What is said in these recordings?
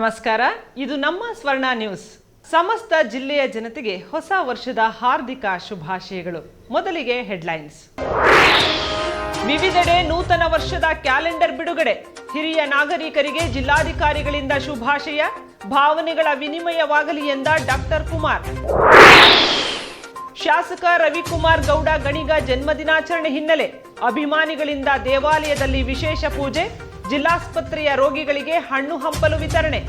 ನಮಸ್ಕಾರ. ಇದು ನಮ್ಮ ಸ್ವರ್ಣ ನ್ಯೂಸ್. ಸಮಸ್ತ ಜಿಲ್ಲೆಯ ಜನತೆಗೆ ಹೊಸ ವರ್ಷದ ಹಾರ್ದಿಕ ಶುಭಾಶಯಗಳು. ಮೊದಲಿಗೆ ಹೆಡ್ಲೈನ್ಸ್. ವಿವಿಧೆಡೆ ನೂತನ ವರ್ಷದ ಕ್ಯಾಲೆಂಡರ್ ಬಿಡುಗಡೆ. ಹಿರಿಯ ನಾಗರಿಕರಿಗೆ ಜಿಲ್ಲಾಧಿಕಾರಿಗಳಿಂದ ಶುಭಾಶಯ, ಭಾವನೆಗಳ ವಿನಿಮಯವಾಗಲಿ ಎಂದ ಡಾಕ್ಟರ್ ಕುಮಾರ್. ಶಾಸಕ ರವಿಕುಮಾರ್ ಗೌಡ ಗಣಿಗ ಜನ್ಮದಿನಾಚರಣೆ ಹಿನ್ನೆಲೆ ಅಭಿಮಾನಿಗಳಿಂದ ದೇವಾಲಯದಲ್ಲಿ ವಿಶೇಷ ಪೂಜೆ ಜಿಲ್ಲಾಸ್ಪತ್ರೆಯ ರೋಗಿಗಳಿಗೆ ಹಣ್ಣು ಹಂಪಲು ವಿತರಣೆ.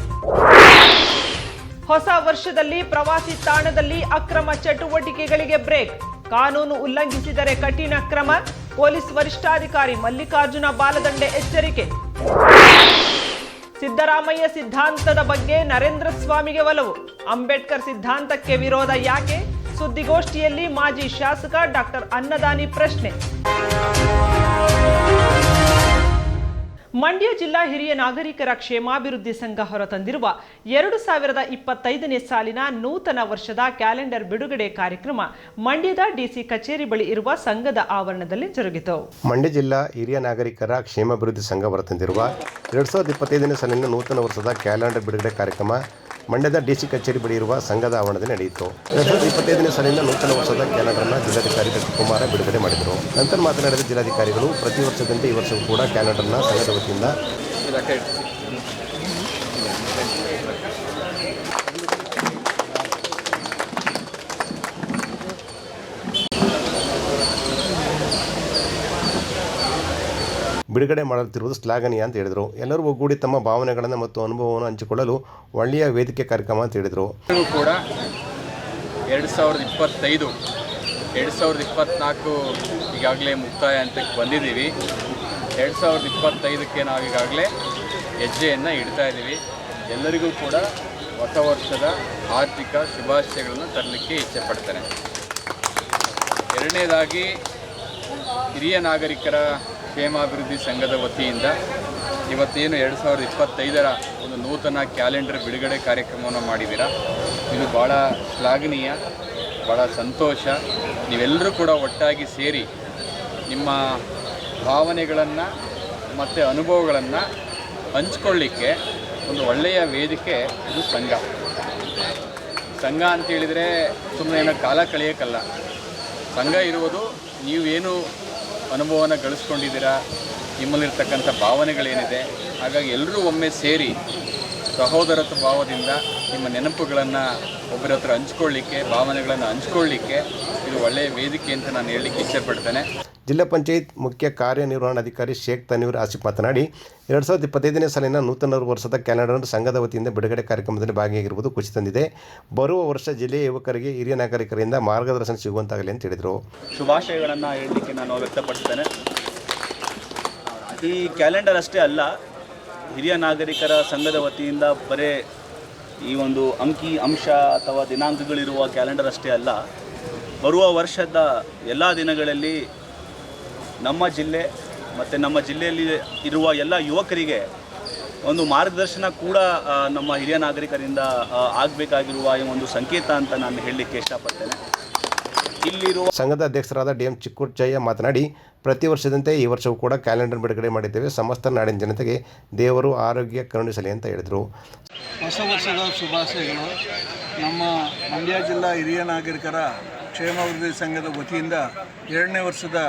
ಹೊಸ ವರ್ಷದಲ್ಲಿ ಪ್ರವಾಸಿ ತಾಣದಲ್ಲಿ ಅಕ್ರಮ ಚಟುವಟಿಕೆಗಳಿಗೆ ಬ್ರೇಕ್. ಕಾನೂನು ಉಲ್ಲಂಘಿಸಿದರೆ ಕಠಿಣ ಕ್ರಮ. ಪೊಲೀಸ್ ವರಿಷ್ಠಾಧಿಕಾರಿ ಮಲ್ಲಿಕಾರ್ಜುನ ಬಾಲದಂಡೆ ಎಚ್ಚರಿಕೆ. ಸಿದ್ದರಾಮಯ್ಯ ಸಿದ್ಧಾಂತದ ಬಗ್ಗೆ ನರೇಂದ್ರ ಸ್ವಾಮಿಗೆ ಒಲವು. ಅಂಬೇಡ್ಕರ್ ಸಿದ್ಧಾಂತಕ್ಕೆ ವಿರೋಧ ಯಾಕೆ? ಸುದ್ದಿಗೋಷ್ಠಿಯಲ್ಲಿ ಮಾಜಿ ಶಾಸಕ ಡಾಕ್ಟರ್ ಅನ್ನದಾನಿ ಪ್ರಶ್ನೆ. ಮಂಡ್ಯ ಜಿಲ್ಲಾ ಹಿರಿಯ ನಾಗರಿಕರ ಕ್ಷೇಮಾಭಿವೃದ್ಧಿ ಸಂಘ ಹೊರತಂದಿರುವ ಎರಡು ಸಾವಿರದ ಇಪ್ಪತ್ತೈದನೇ ಸಾಲಿನ ನೂತನ ವರ್ಷದ ಕ್ಯಾಲೆಂಡರ್ ಬಿಡುಗಡೆ ಕಾರ್ಯಕ್ರಮ ಮಂಡ್ಯದ ಡಿಸಿ ಕಚೇರಿ ಬಳಿ ಇರುವ ಸಂಘದ ಆವರಣದಲ್ಲಿ ಜರುಗಿತು. ಮಂಡ್ಯ ಜಿಲ್ಲಾ ಹಿರಿಯ ನಾಗರಿಕರ ಕ್ಷೇಮಾಭಿವೃದ್ಧಿ ಸಂಘ ಹೊರತಂದಿರುವ ಎರಡು ಸಾವಿರದ ಇಪ್ಪತ್ತೈದನೇ ಸಾಲಿನ ನೂತನ ವರ್ಷದ ಕ್ಯಾಲೆಂಡರ್ ಬಿಡುಗಡೆ ಕಾರ್ಯಕ್ರಮ ಮಂಡ್ಯದ ಡಿಸಿ ಕಚೇರಿ ಬಳಿ ಇರುವ ಸಂಘದ ಆವರಣದಲ್ಲಿ ನಡೆಯಿತು. ಇಪ್ಪತ್ತೈದನೇ ಸಾಲಿನ ನೂತನ ವರ್ಷದ ಕ್ಯಾಲೆಂಡರ್ನ ಜಿಲ್ಲಾಧಿಕಾರಿ ಕುಮಾರ ಬಿಡುಗಡೆ ಮಾಡಿದರು. ನಂತರ ಮಾತನಾಡಿದ ಜಿಲ್ಲಾಧಿಕಾರಿಗಳು, ಪ್ರತಿ ವರ್ಷದಂತೆ ಈ ವರ್ಷವೂ ಕೂಡ ಕ್ಯಾಲೆಂಡರ್ನ ಸಂಘದ ವತಿಯಿಂದ ಬಿಡುಗಡೆ ಮಾಡುತ್ತಿರುವುದು ಶ್ಲಾಘನೀಯ ಅಂತ ಹೇಳಿದರು. ಎಲ್ಲರೂ ಒಗ್ಗೂಡಿ ತಮ್ಮ ಭಾವನೆಗಳನ್ನು ಮತ್ತು ಅನುಭವವನ್ನು ಹಂಚಿಕೊಳ್ಳಲು ಒಳ್ಳೆಯ ವೇದಿಕೆ ಕಾರ್ಯಕ್ರಮ ಅಂತ ಹೇಳಿದರು. ಕೂಡ ಎರಡು ಸಾವಿರದ ಇಪ್ಪತ್ತೈದು, ಎರಡು ಸಾವಿರದ ಇಪ್ಪತ್ತ್ನಾಲ್ಕು ಈಗಾಗಲೇ ಮುಕ್ತಾಯ ಹಂತಕ್ಕೆ ಬಂದಿದ್ದೀವಿ. ಎರಡು ಸಾವಿರದ ಇಪ್ಪತ್ತೈದಕ್ಕೆ ನಾವು ಈಗಾಗಲೇ ಹೆಜ್ಜೆಯನ್ನು ಇಡ್ತಾ ಇದ್ದೀವಿ. ಎಲ್ಲರಿಗೂ ಕೂಡ ಹೊಸ ವರ್ಷದ ಆರ್ಥಿಕ ಶುಭಾಶಯಗಳನ್ನು ತರಲಿಕ್ಕೆ ಇಚ್ಛೆ ಪಡ್ತೇನೆ. ಎರಡನೇದಾಗಿ ಹಿರಿಯ ನಾಗರಿಕರ ಕ್ಷೇಮಾಭಿವೃದ್ಧಿ ಸಂಘದ ವತಿಯಿಂದ ಇವತ್ತೇನು ಎರಡು ಸಾವಿರದ ಇಪ್ಪತ್ತೈದರ ಒಂದು ನೂತನ ಕ್ಯಾಲೆಂಡರ್ ಬಿಡುಗಡೆ ಕಾರ್ಯಕ್ರಮವನ್ನು ಮಾಡಿದ್ದೀರಾ? ಇದು ಭಾಳ ಶ್ಲಾಘನೀಯ, ಭಾಳ ಸಂತೋಷ. ನೀವೆಲ್ಲರೂ ಕೂಡ ಒಟ್ಟಾಗಿ ಸೇರಿ ನಿಮ್ಮ ಭಾವನೆಗಳನ್ನು ಮತ್ತು ಅನುಭವಗಳನ್ನು ಹಂಚ್ಕೊಳ್ಳಿಕ್ಕೆ ಒಂದು ಒಳ್ಳೆಯ ವೇದಿಕೆ ಇದು ಸಂಘ. ಸಂಘ ಅಂತೇಳಿದರೆ ಸುಮ್ಮನೆ ಏನೋ ಕಾಲ ಕಳೆಯೋಕ್ಕಲ್ಲ. ಸಂಘ ಇರುವುದು ನೀವೇನು ಅನುಭವನ ಗಳಿಸ್ಕೊಂಡಿದ್ದೀರಾ? ನಿಮ್ಮಲ್ಲಿರ್ತಕ್ಕಂಥ ಭಾವನೆಗಳೇನಿದೆ? ಹಾಗಾಗಿ ಎಲ್ಲರೂ ಒಮ್ಮೆ ಸೇರಿ ಸಹೋದರತ್ವ ಭಾವದಿಂದ ನಿಮ್ಮ ನೆನಪುಗಳನ್ನು ಒಬ್ಬರ ಹತ್ರ ಹಂಚ್ಕೊಳ್ಳಿಕ್ಕೆ, ಭಾವನೆಗಳನ್ನು ಹಂಚ್ಕೊಳ್ಳಿಕ್ಕೆ ಇದು ಒಳ್ಳೆಯ ವೇದಿಕೆ ಅಂತ ನಾನು ಹೇಳಲಿಕ್ಕೆ ಇಚ್ಛೆಪಡ್ತೇನೆ. ಜಿಲ್ಲಾ ಪಂಚಾಯತ್ ಮುಖ್ಯ ಕಾರ್ಯನಿರ್ವಹಣಾಧಿಕಾರಿ ಶೇಖ್ ತನೀರ್ ಆಸಿಫ್ ಮಾತನಾಡಿ, ಎರಡು ಸಾವಿರದ ಇಪ್ಪತ್ತೈದನೇ ಸಾಲಿನ ನೂತನ ವರ್ಷದ ಕ್ಯಾಲೆಂಡರ್ ಸಂಘದ ವತಿಯಿಂದ ಬಿಡುಗಡೆ ಕಾರ್ಯಕ್ರಮದಲ್ಲಿ ಭಾಗಿಯಾಗಿರುವುದು ಖುಷಿ ತಂದಿದೆ. ಬರುವ ವರ್ಷ ಜಿಲ್ಲೆಯ ಯುವಕರಿಗೆ, ಹಿರಿಯ ನಾಗರಿಕರಿಂದ ಮಾರ್ಗದರ್ಶನ ಸಿಗುವಂತಾಗಲಿ ಅಂತ ಹೇಳಿದರು. ಶುಭಾಶಯಗಳನ್ನು ಹೇಳಲಿಕ್ಕೆ ನಾನು ವ್ಯಕ್ತಪಡಿಸ್ತೇನೆ. ಈ ಕ್ಯಾಲೆಂಡರ್ ಅಷ್ಟೇ ಅಲ್ಲ, ಹಿರಿಯ ನಾಗರಿಕರ ಸಂಘದ ವತಿಯಿಂದ ಬರೇ ಈ ಒಂದು ಅಂಕಿ, ಅಂಶ ಅಥವಾ ದಿನಾಂಕಗಳಿರುವ ಕ್ಯಾಲೆಂಡರ್ ಅಷ್ಟೇ ಅಲ್ಲ, ಬರುವ ವರ್ಷದ ಎಲ್ಲ ದಿನಗಳಲ್ಲಿ ನಮ್ಮ ಜಿಲ್ಲೆ ಮತ್ತು ನಮ್ಮ ಜಿಲ್ಲೆಯಲ್ಲಿ ಇರುವ ಎಲ್ಲ ಯುವಕರಿಗೆ ಒಂದು ಮಾರ್ಗದರ್ಶನ ಕೂಡ ನಮ್ಮ ಹಿರಿಯ ನಾಗರಿಕರಿಂದ ಆಗಬೇಕಾಗಿರುವ ಈ ಒಂದು ಸಂಕೇತ ಅಂತ ನಾನು ಹೇಳಲಿಕ್ಕೆ ಇಷ್ಟಪಡ್ತೇನೆ. ಇಲ್ಲಿರುವ ಸಂಘದ ಅಧ್ಯಕ್ಷರಾದ ಡಿ ಎಂ ಚಿಕ್ಕುರ್ಜಯ್ಯ ಮಾತನಾಡಿ ಪ್ರತಿ ವರ್ಷದಂತೆ ಈ ವರ್ಷವೂ ಕೂಡ ಕ್ಯಾಲೆಂಡರ್ ಬಿಡುಗಡೆ ಮಾಡಿದ್ದೇವೆ. ಸಮಸ್ತ ನಾಡಿನ ಜನತೆಗೆ ದೇವರು ಆರೋಗ್ಯ ಕರುಣಿಸಲಿ ಅಂತ ಹೇಳಿದರು. ಹೊಸ ವರ್ಷದ ಶುಭಾಶಯಗಳು. ನಮ್ಮ ಮಂಡ್ಯ ಜಿಲ್ಲಾ ಹಿರಿಯ ನಾಗರಿಕರ ಕ್ಷೇಮಾಭಿವೃದ್ಧಿ ಸಂಘದ ವತಿಯಿಂದ ಎರಡನೇ ವರ್ಷದ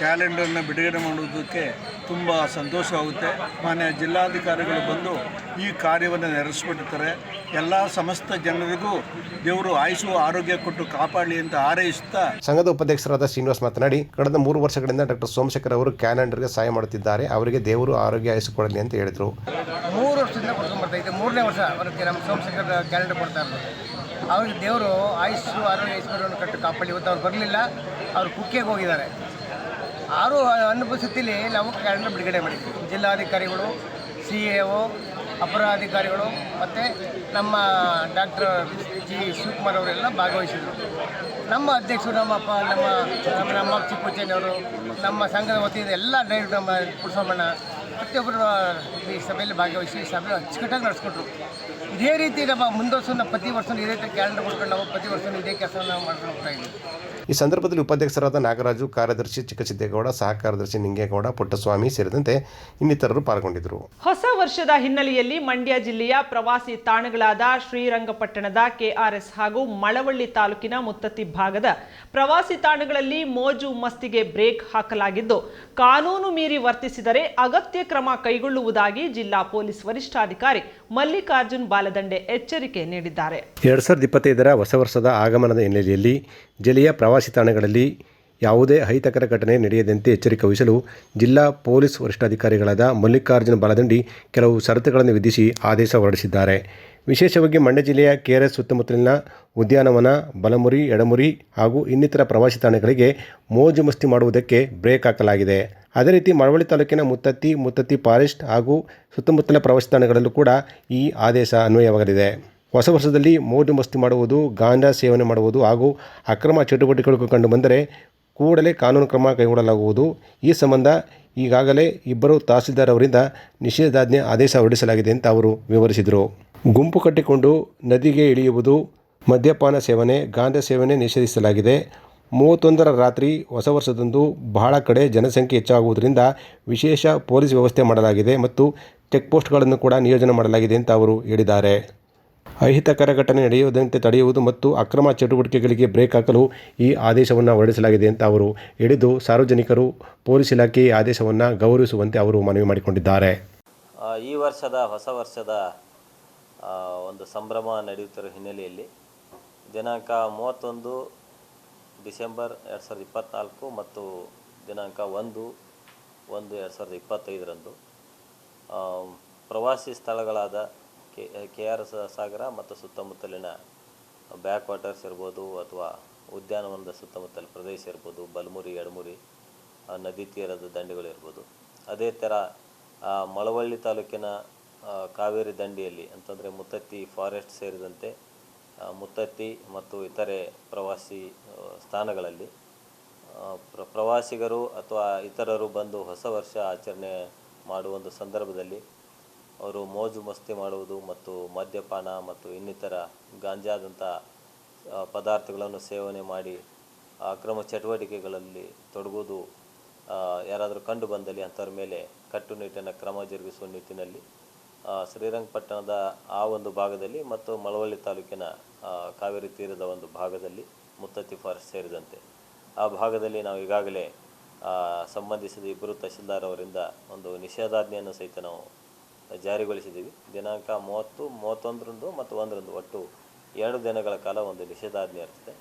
ಕ್ಯಾಲೆಂಡರ್ನ ಬಿಡುಗಡೆ ಮಾಡುವುದಕ್ಕೆ ತುಂಬ ಸಂತೋಷವಾಗುತ್ತೆ ಮಾನ್ಯ ಜಿಲ್ಲಾಧಿಕಾರಿಗಳು ಬಂದು ಈ ಕಾರ್ಯವನ್ನು ನೆರವೇರಿಸ್ಬಿಟ್ಟಿರ್ತಾರೆ ಎಲ್ಲ ಸಮಸ್ತ ಜನರಿಗೂ ದೇವರು ಆಯುಸು ಆರೋಗ್ಯ ಕೊಟ್ಟು ಕಾಪಾಡಲಿ ಅಂತ ಹಾರೈಸುತ್ತಾ ಸಂಘದ ಉಪಾಧ್ಯಕ್ಷರಾದ ಶ್ರೀನಿವಾಸ್ ಮಾತನಾಡಿ ಕಳೆದ ಮೂರು ವರ್ಷಗಳಿಂದ ಡಾಕ್ಟರ್ ಸೋಮಶೇಖರ್ ಅವರು ಕ್ಯಾಲೆಂಡರ್ಗೆ ಸಹಾಯ ಮಾಡುತ್ತಿದ್ದಾರೆ. ಅವರಿಗೆ ದೇವರು ಆರೋಗ್ಯ ಆಯಿಸಿಕೊಡಲಿ ಅಂತ ಹೇಳಿದರು. ಮೂರು ವರ್ಷದಿಂದ ಕೊಡ್ಕೊಂಡ್ಬರ್ತೈತೆ ಮೂರನೇ ವರ್ಷ ಅವರಿಗೆ ನಮ್ಮ ಸೋಮಶೇಖರ್ ಕ್ಯಾಲೆಂಡರ್ ಕೊಡ್ತಾ ಇರೋದು. ಅವ್ರಿಗೆ ದೇವರು ಆಯುಸ್ಸು ಆರೋಗ್ಯ ಐಶ್ವರ್ಯವನ್ನು ಕಟ್ಟು ಕಾಪಾಡಿ ಇವತ್ತು ಅವ್ರು ಬರಲಿಲ್ಲ. ಅವ್ರು ಕುಕ್ಕೆಗೆ ಹೋಗಿದ್ದಾರೆ. ಆರು ಅನುಪಸ್ಥಿತಿಲಿ ನಾವು ಕ್ಯಾಲೆಂಡರ್ ಬಿಡುಗಡೆ ಮಾಡಿದ್ವಿ. ಜಿಲ್ಲಾಧಿಕಾರಿಗಳು, ಸಿ ಎ ಒ, ಅಪರಾಧಿಕಾರಿಗಳು ಮತ್ತು ನಮ್ಮ ಡಾಕ್ಟರ್ ಜಿ ಶಿವಕುಮಾರ್ ಅವರೆಲ್ಲ ಭಾಗವಹಿಸಿದರು. ನಮ್ಮ ಅಧ್ಯಕ್ಷರು, ನಮ್ಮ ಅಪ್ಪ, ನಮ್ಮ ನಮ್ಮ ಚಿಕ್ಕುಚ್ಚನವರು ನಮ್ಮ ಸಂಘದ ವತಿಯಿಂದ ಎಲ್ಲ ಡೈರೆಕ್ಟ್ ನಮ್ಮ ಪುರುಷಮ್ಮಣ್ಣ ಪ್ರತಿಯೊಬ್ಬರು ಈ ಸಭೆಯಲ್ಲಿ ಭಾಗವಹಿಸಿ ಸಭೆ ಅಚ್ಚುಕಟ್ಟಾಗಿ ನಡೆಸ್ಕೊಟ್ರು. ಇದೇ ರೀತಿ ನಮ್ಮ ಮುಂದುವರ್ಸೋ ಪ್ರತಿ ವರ್ಷ ಇದೇ ರೀತಿ ಕ್ಯಾಲೆಂಡರ್ ಕೊಡ್ಕೊಂಡು ನಾವು ಪ್ರತಿ ವರ್ಷ ಇದೇ ಕೆಲಸವನ್ನು ಮಾಡ್ಕೊಂಡು ಹೋಗ್ತಾ ಇದ್ದೀವಿ ಈ ಸಂದರ್ಭದಲ್ಲಿ ಉಪಾಧ್ಯಕ್ಷರಾದ ನಾಗರಾಜು ಕಾರ್ಯದರ್ಶಿ ಚಿಕ್ಕಸಿದ್ದೇಗೌಡ ಸಹ ಕಾರ್ಯದರ್ಶಿ ನಿಂಗೇಗೌಡ ಪುಟ್ಟಸ್ವಾಮಿ ಸೇರಿದಂತೆ ಇನ್ನಿತರರು ಪಾಲ್ಗೊಂಡಿದ್ದರು. ಹೊಸ ವರ್ಷದ ಹಿನ್ನೆಲೆಯಲ್ಲಿ ಮಂಡ್ಯ ಜಿಲ್ಲೆಯ ಪ್ರವಾಸಿ ತಾಣಗಳಾದ ಶ್ರೀರಂಗಪಟ್ಟಣದ ಕೆಆರ್ಎಸ್ ಹಾಗೂ ಮಳವಳ್ಳಿ ತಾಲೂಕಿನ ಮುತ್ತತ್ತಿ ಭಾಗದ ಪ್ರವಾಸಿ ತಾಣಗಳಲ್ಲಿ ಮೋಜು ಮಸ್ತಿಗೆ ಬ್ರೇಕ್ ಹಾಕಲಾಗಿದ್ದು ಕಾನೂನು ಮೀರಿ ವರ್ತಿಸಿದರೆ ಅಗತ್ಯ ಕ್ರಮ ಕೈಗೊಳ್ಳುವುದಾಗಿ ಜಿಲ್ಲಾ ಪೊಲೀಸ್ ವರಿಷ್ಠಾಧಿಕಾರಿ ಮಲ್ಲಿಕಾರ್ಜುನ್ ಬಾಲದಂಡೆ ಎಚ್ಚರಿಕೆ ನೀಡಿದ್ದಾರೆ. ಎರಡ್ ಸಾವಿರದ ಇಪ್ಪತ್ತೈದರ ಹೊಸ ವರ್ಷದ ಆಗಮನದ ಹಿನ್ನೆಲೆಯಲ್ಲಿ ಜಿಲ್ಲೆಯ ಪ್ರವಾಸಿ ತಾಣಗಳಲ್ಲಿ ಯಾವುದೇ ಅಹಿತಕರ ಘಟನೆ ನಡೆಯದಂತೆ ಎಚ್ಚರಿಕೆ ವಹಿಸಲು ಜಿಲ್ಲಾ ಪೊಲೀಸ್ ವರಿಷ್ಠಾಧಿಕಾರಿಗಳಾದ ಮಲ್ಲಿಕಾರ್ಜುನ ಬಾಲದಂಡಿ ಕೆಲವು ಷರತ್ತುಗಳನ್ನು ವಿಧಿಸಿ ಆದೇಶ ಹೊರಡಿಸಿದ್ದಾರೆ. ವಿಶೇಷವಾಗಿ ಮಂಡ್ಯ ಜಿಲ್ಲೆಯ ಕೆಆರ್ಎಸ್ ಸುತ್ತಮುತ್ತಲಿನ ಉದ್ಯಾನವನ, ಬಲಮುರಿ, ಎಡಮುರಿ ಹಾಗೂ ಇನ್ನಿತರ ಪ್ರವಾಸಿ ತಾಣಗಳಿಗೆ ಮೋಜು ಮಸ್ತಿ ಮಾಡುವುದಕ್ಕೆ ಬ್ರೇಕ್ ಹಾಕಲಾಗಿದೆ. ಅದೇ ರೀತಿ ಮಳವಳ್ಳಿ ತಾಲೂಕಿನ ಮುತ್ತತ್ತಿ ಮುತ್ತತ್ತಿ ಫಾರೆಸ್ಟ್ ಹಾಗೂ ಸುತ್ತಮುತ್ತಲ ಪ್ರವಾಸಿ ತಾಣಗಳಲ್ಲೂ ಕೂಡ ಈ ಆದೇಶ ಅನ್ವಯವಾಗಲಿದೆ. ಹೊಸ ವರ್ಷದಲ್ಲಿ ಮೋಜು ಮಸ್ತಿ ಮಾಡುವುದು ಗಾಂಜಾ ಸೇವನೆ ಮಾಡುವುದು ಹಾಗೂ ಅಕ್ರಮ ಚಟುವಟಿಕೆಗಳು ಕಂಡುಬಂದರೆ ಕೂಡಲೇ ಕಾನೂನು ಕ್ರಮ ಕೈಗೊಳ್ಳಲಾಗುವುದು. ಈ ಸಂಬಂಧ ಈಗಾಗಲೇ ಇಬ್ಬರು ತಹಸೀಲ್ದಾರ್ ಅವರಿಂದ ನಿಷೇಧಾಜ್ಞೆ ಆದೇಶ ಹೊರಡಿಸಲಾಗಿದೆ ಅಂತ ಅವರು ವಿವರಿಸಿದರು. ಗುಂಪು ಕಟ್ಟಿಕೊಂಡು ನದಿಗೆ ಇಳಿಯುವುದು, ಮದ್ಯಪಾನ ಸೇವನೆ ಗಾಂಜಾ ಸೇವನೆ ನಿಷೇಧಿಸಲಾಗಿದೆ. ಮೂವತ್ತೊಂದರ ರಾತ್ರಿ ಹೊಸ ವರ್ಷದಂದು ಬಹಳ ಕಡೆ ಜನಸಂಖ್ಯೆ ಹೆಚ್ಚಾಗುವುದರಿಂದ ವಿಶೇಷ ಪೊಲೀಸ್ ವ್ಯವಸ್ಥೆ ಮಾಡಲಾಗಿದೆ ಮತ್ತು ಚೆಕ್ಪೋಸ್ಟ್ಗಳನ್ನು ಕೂಡ ನಿಯೋಜನೆ ಮಾಡಲಾಗಿದೆ ಅಂತ ಅವರು ಹೇಳಿದ್ದಾರೆ. ಅಹಿತಕರ ಘಟನೆ ನಡೆಯುವುದಂತೆ ತಡೆಯುವುದು ಮತ್ತು ಅಕ್ರಮ ಚಟುವಟಿಕೆಗಳಿಗೆ ಬ್ರೇಕ್ ಹಾಕಲು ಈ ಆದೇಶವನ್ನು ಹೊರಡಿಸಲಾಗಿದೆ ಅಂತ ಅವರು ಹಿಡಿದು ಸಾರ್ವಜನಿಕರು, ಪೊಲೀಸ್ ಇಲಾಖೆ ಈ ಆದೇಶವನ್ನು ಗೌರವಿಸುವಂತೆ ಅವರು ಮನವಿ ಮಾಡಿಕೊಂಡಿದ್ದಾರೆ. ಈ ವರ್ಷದ ಹೊಸ ವರ್ಷದ ಒಂದು ಸಂಭ್ರಮ ನಡೆಯುತ್ತಿರುವ ಹಿನ್ನೆಲೆಯಲ್ಲಿ ದಿನಾಂಕ ಮೂವತ್ತೊಂದು ಡಿಸೆಂಬರ್ ಎರಡು ಸಾವಿರದ ಇಪ್ಪತ್ತ್ನಾಲ್ಕು ಮತ್ತು ದಿನಾಂಕ ಒಂದು ಒಂದು ಎರಡು ಸಾವಿರದ ಇಪ್ಪತ್ತೈದರಂದು ಪ್ರವಾಸಿ ಸ್ಥಳಗಳಾದ ಕೆ ಕೆ ಆರ್ ಸಾಗರ ಮತ್ತು ಸುತ್ತಮುತ್ತಲಿನ ಬ್ಯಾಕ್ ವಾಟರ್ಸ್ ಇರ್ಬೋದು ಅಥವಾ ಉದ್ಯಾನವನದ ಸುತ್ತಮುತ್ತಲ ಪ್ರದೇಶ ಇರ್ಬೋದು, ಬಲಮುರಿ ಎಡಮುರಿ ನದಿ ತೀರದ ದಂಡೆಗಳು ಇರ್ಬೋದು. ಅದೇ ಥರ ಮಳವಳ್ಳಿ ತಾಲೂಕಿನ ಕಾವೇರಿ ದಂಡೆಯಲ್ಲಿ ಅಂತಂದರೆ ಮುತ್ತತ್ತಿ ಫಾರೆಸ್ಟ್ ಸೇರಿದಂತೆ ಮುತ್ತತ್ತಿ ಮತ್ತು ಇತರೆ ಪ್ರವಾಸಿ ಸ್ಥಾನಗಳಲ್ಲಿ ಪ್ರ, ಪ್ರವಾಸಿಗರು ಅಥವಾ ಇತರರು ಬಂದು ಹೊಸ ವರ್ಷ ಆಚರಣೆ ಮಾಡುವ ಒಂದು ಸಂದರ್ಭದಲ್ಲಿ ಅವರು ಮೋಜು ಮಸ್ತಿ ಮಾಡುವುದು ಮತ್ತು ಮದ್ಯಪಾನ ಮತ್ತು ಇನ್ನಿತರ ಗಾಂಜಾದಂಥ ಪದಾರ್ಥಗಳನ್ನು ಸೇವನೆ ಮಾಡಿ ಅಕ್ರಮ ಚಟುವಟಿಕೆಗಳಲ್ಲಿ ತೊಡಗುವುದು ಯಾರಾದರೂ ಕಂಡು ಬಂದಲ್ಲಿ ಅಂಥವ್ರ ಮೇಲೆ ಕಟ್ಟುನಿಟ್ಟಿನ ಕ್ರಮ ಜರುಗಿಸುವ ನಿಟ್ಟಿನಲ್ಲಿ ಶ್ರೀರಂಗಪಟ್ಟಣದ ಆ ಒಂದು ಭಾಗದಲ್ಲಿ ಮತ್ತು ಮಳವಳ್ಳಿ ತಾಲೂಕಿನ ಕಾವೇರಿ ತೀರದ ಒಂದು ಭಾಗದಲ್ಲಿ ಮುತ್ತತ್ತಿ ಫಾರೆಸ್ಟ್ ಸೇರಿದಂತೆ. ಆ ಭಾಗದಲ್ಲಿ ನಾವು ಈಗಾಗಲೇ ಸಂಬಂಧಿಸಿದ ಇಬ್ಬರು ತಹಸೀಲ್ದಾರ್ ಅವರಿಂದ ಒಂದು ನಿಷೇಧಾಜ್ಞೆಯನ್ನು ಸಹಿತ ನಾವು ಜಾರಿಗೊಳಿಸಿದ್ದೀವಿ. ದಿನಾಂಕ ಮೂವತ್ತು, ಮೂವತ್ತೊಂದರಂದು ಮತ್ತು ಒಂದರಂದು ಒಟ್ಟು ಎರಡು ದಿನಗಳ ಕಾಲ ಒಂದು ನಿಷೇಧಾಜ್ಞೆ ಇರ್ತದೆ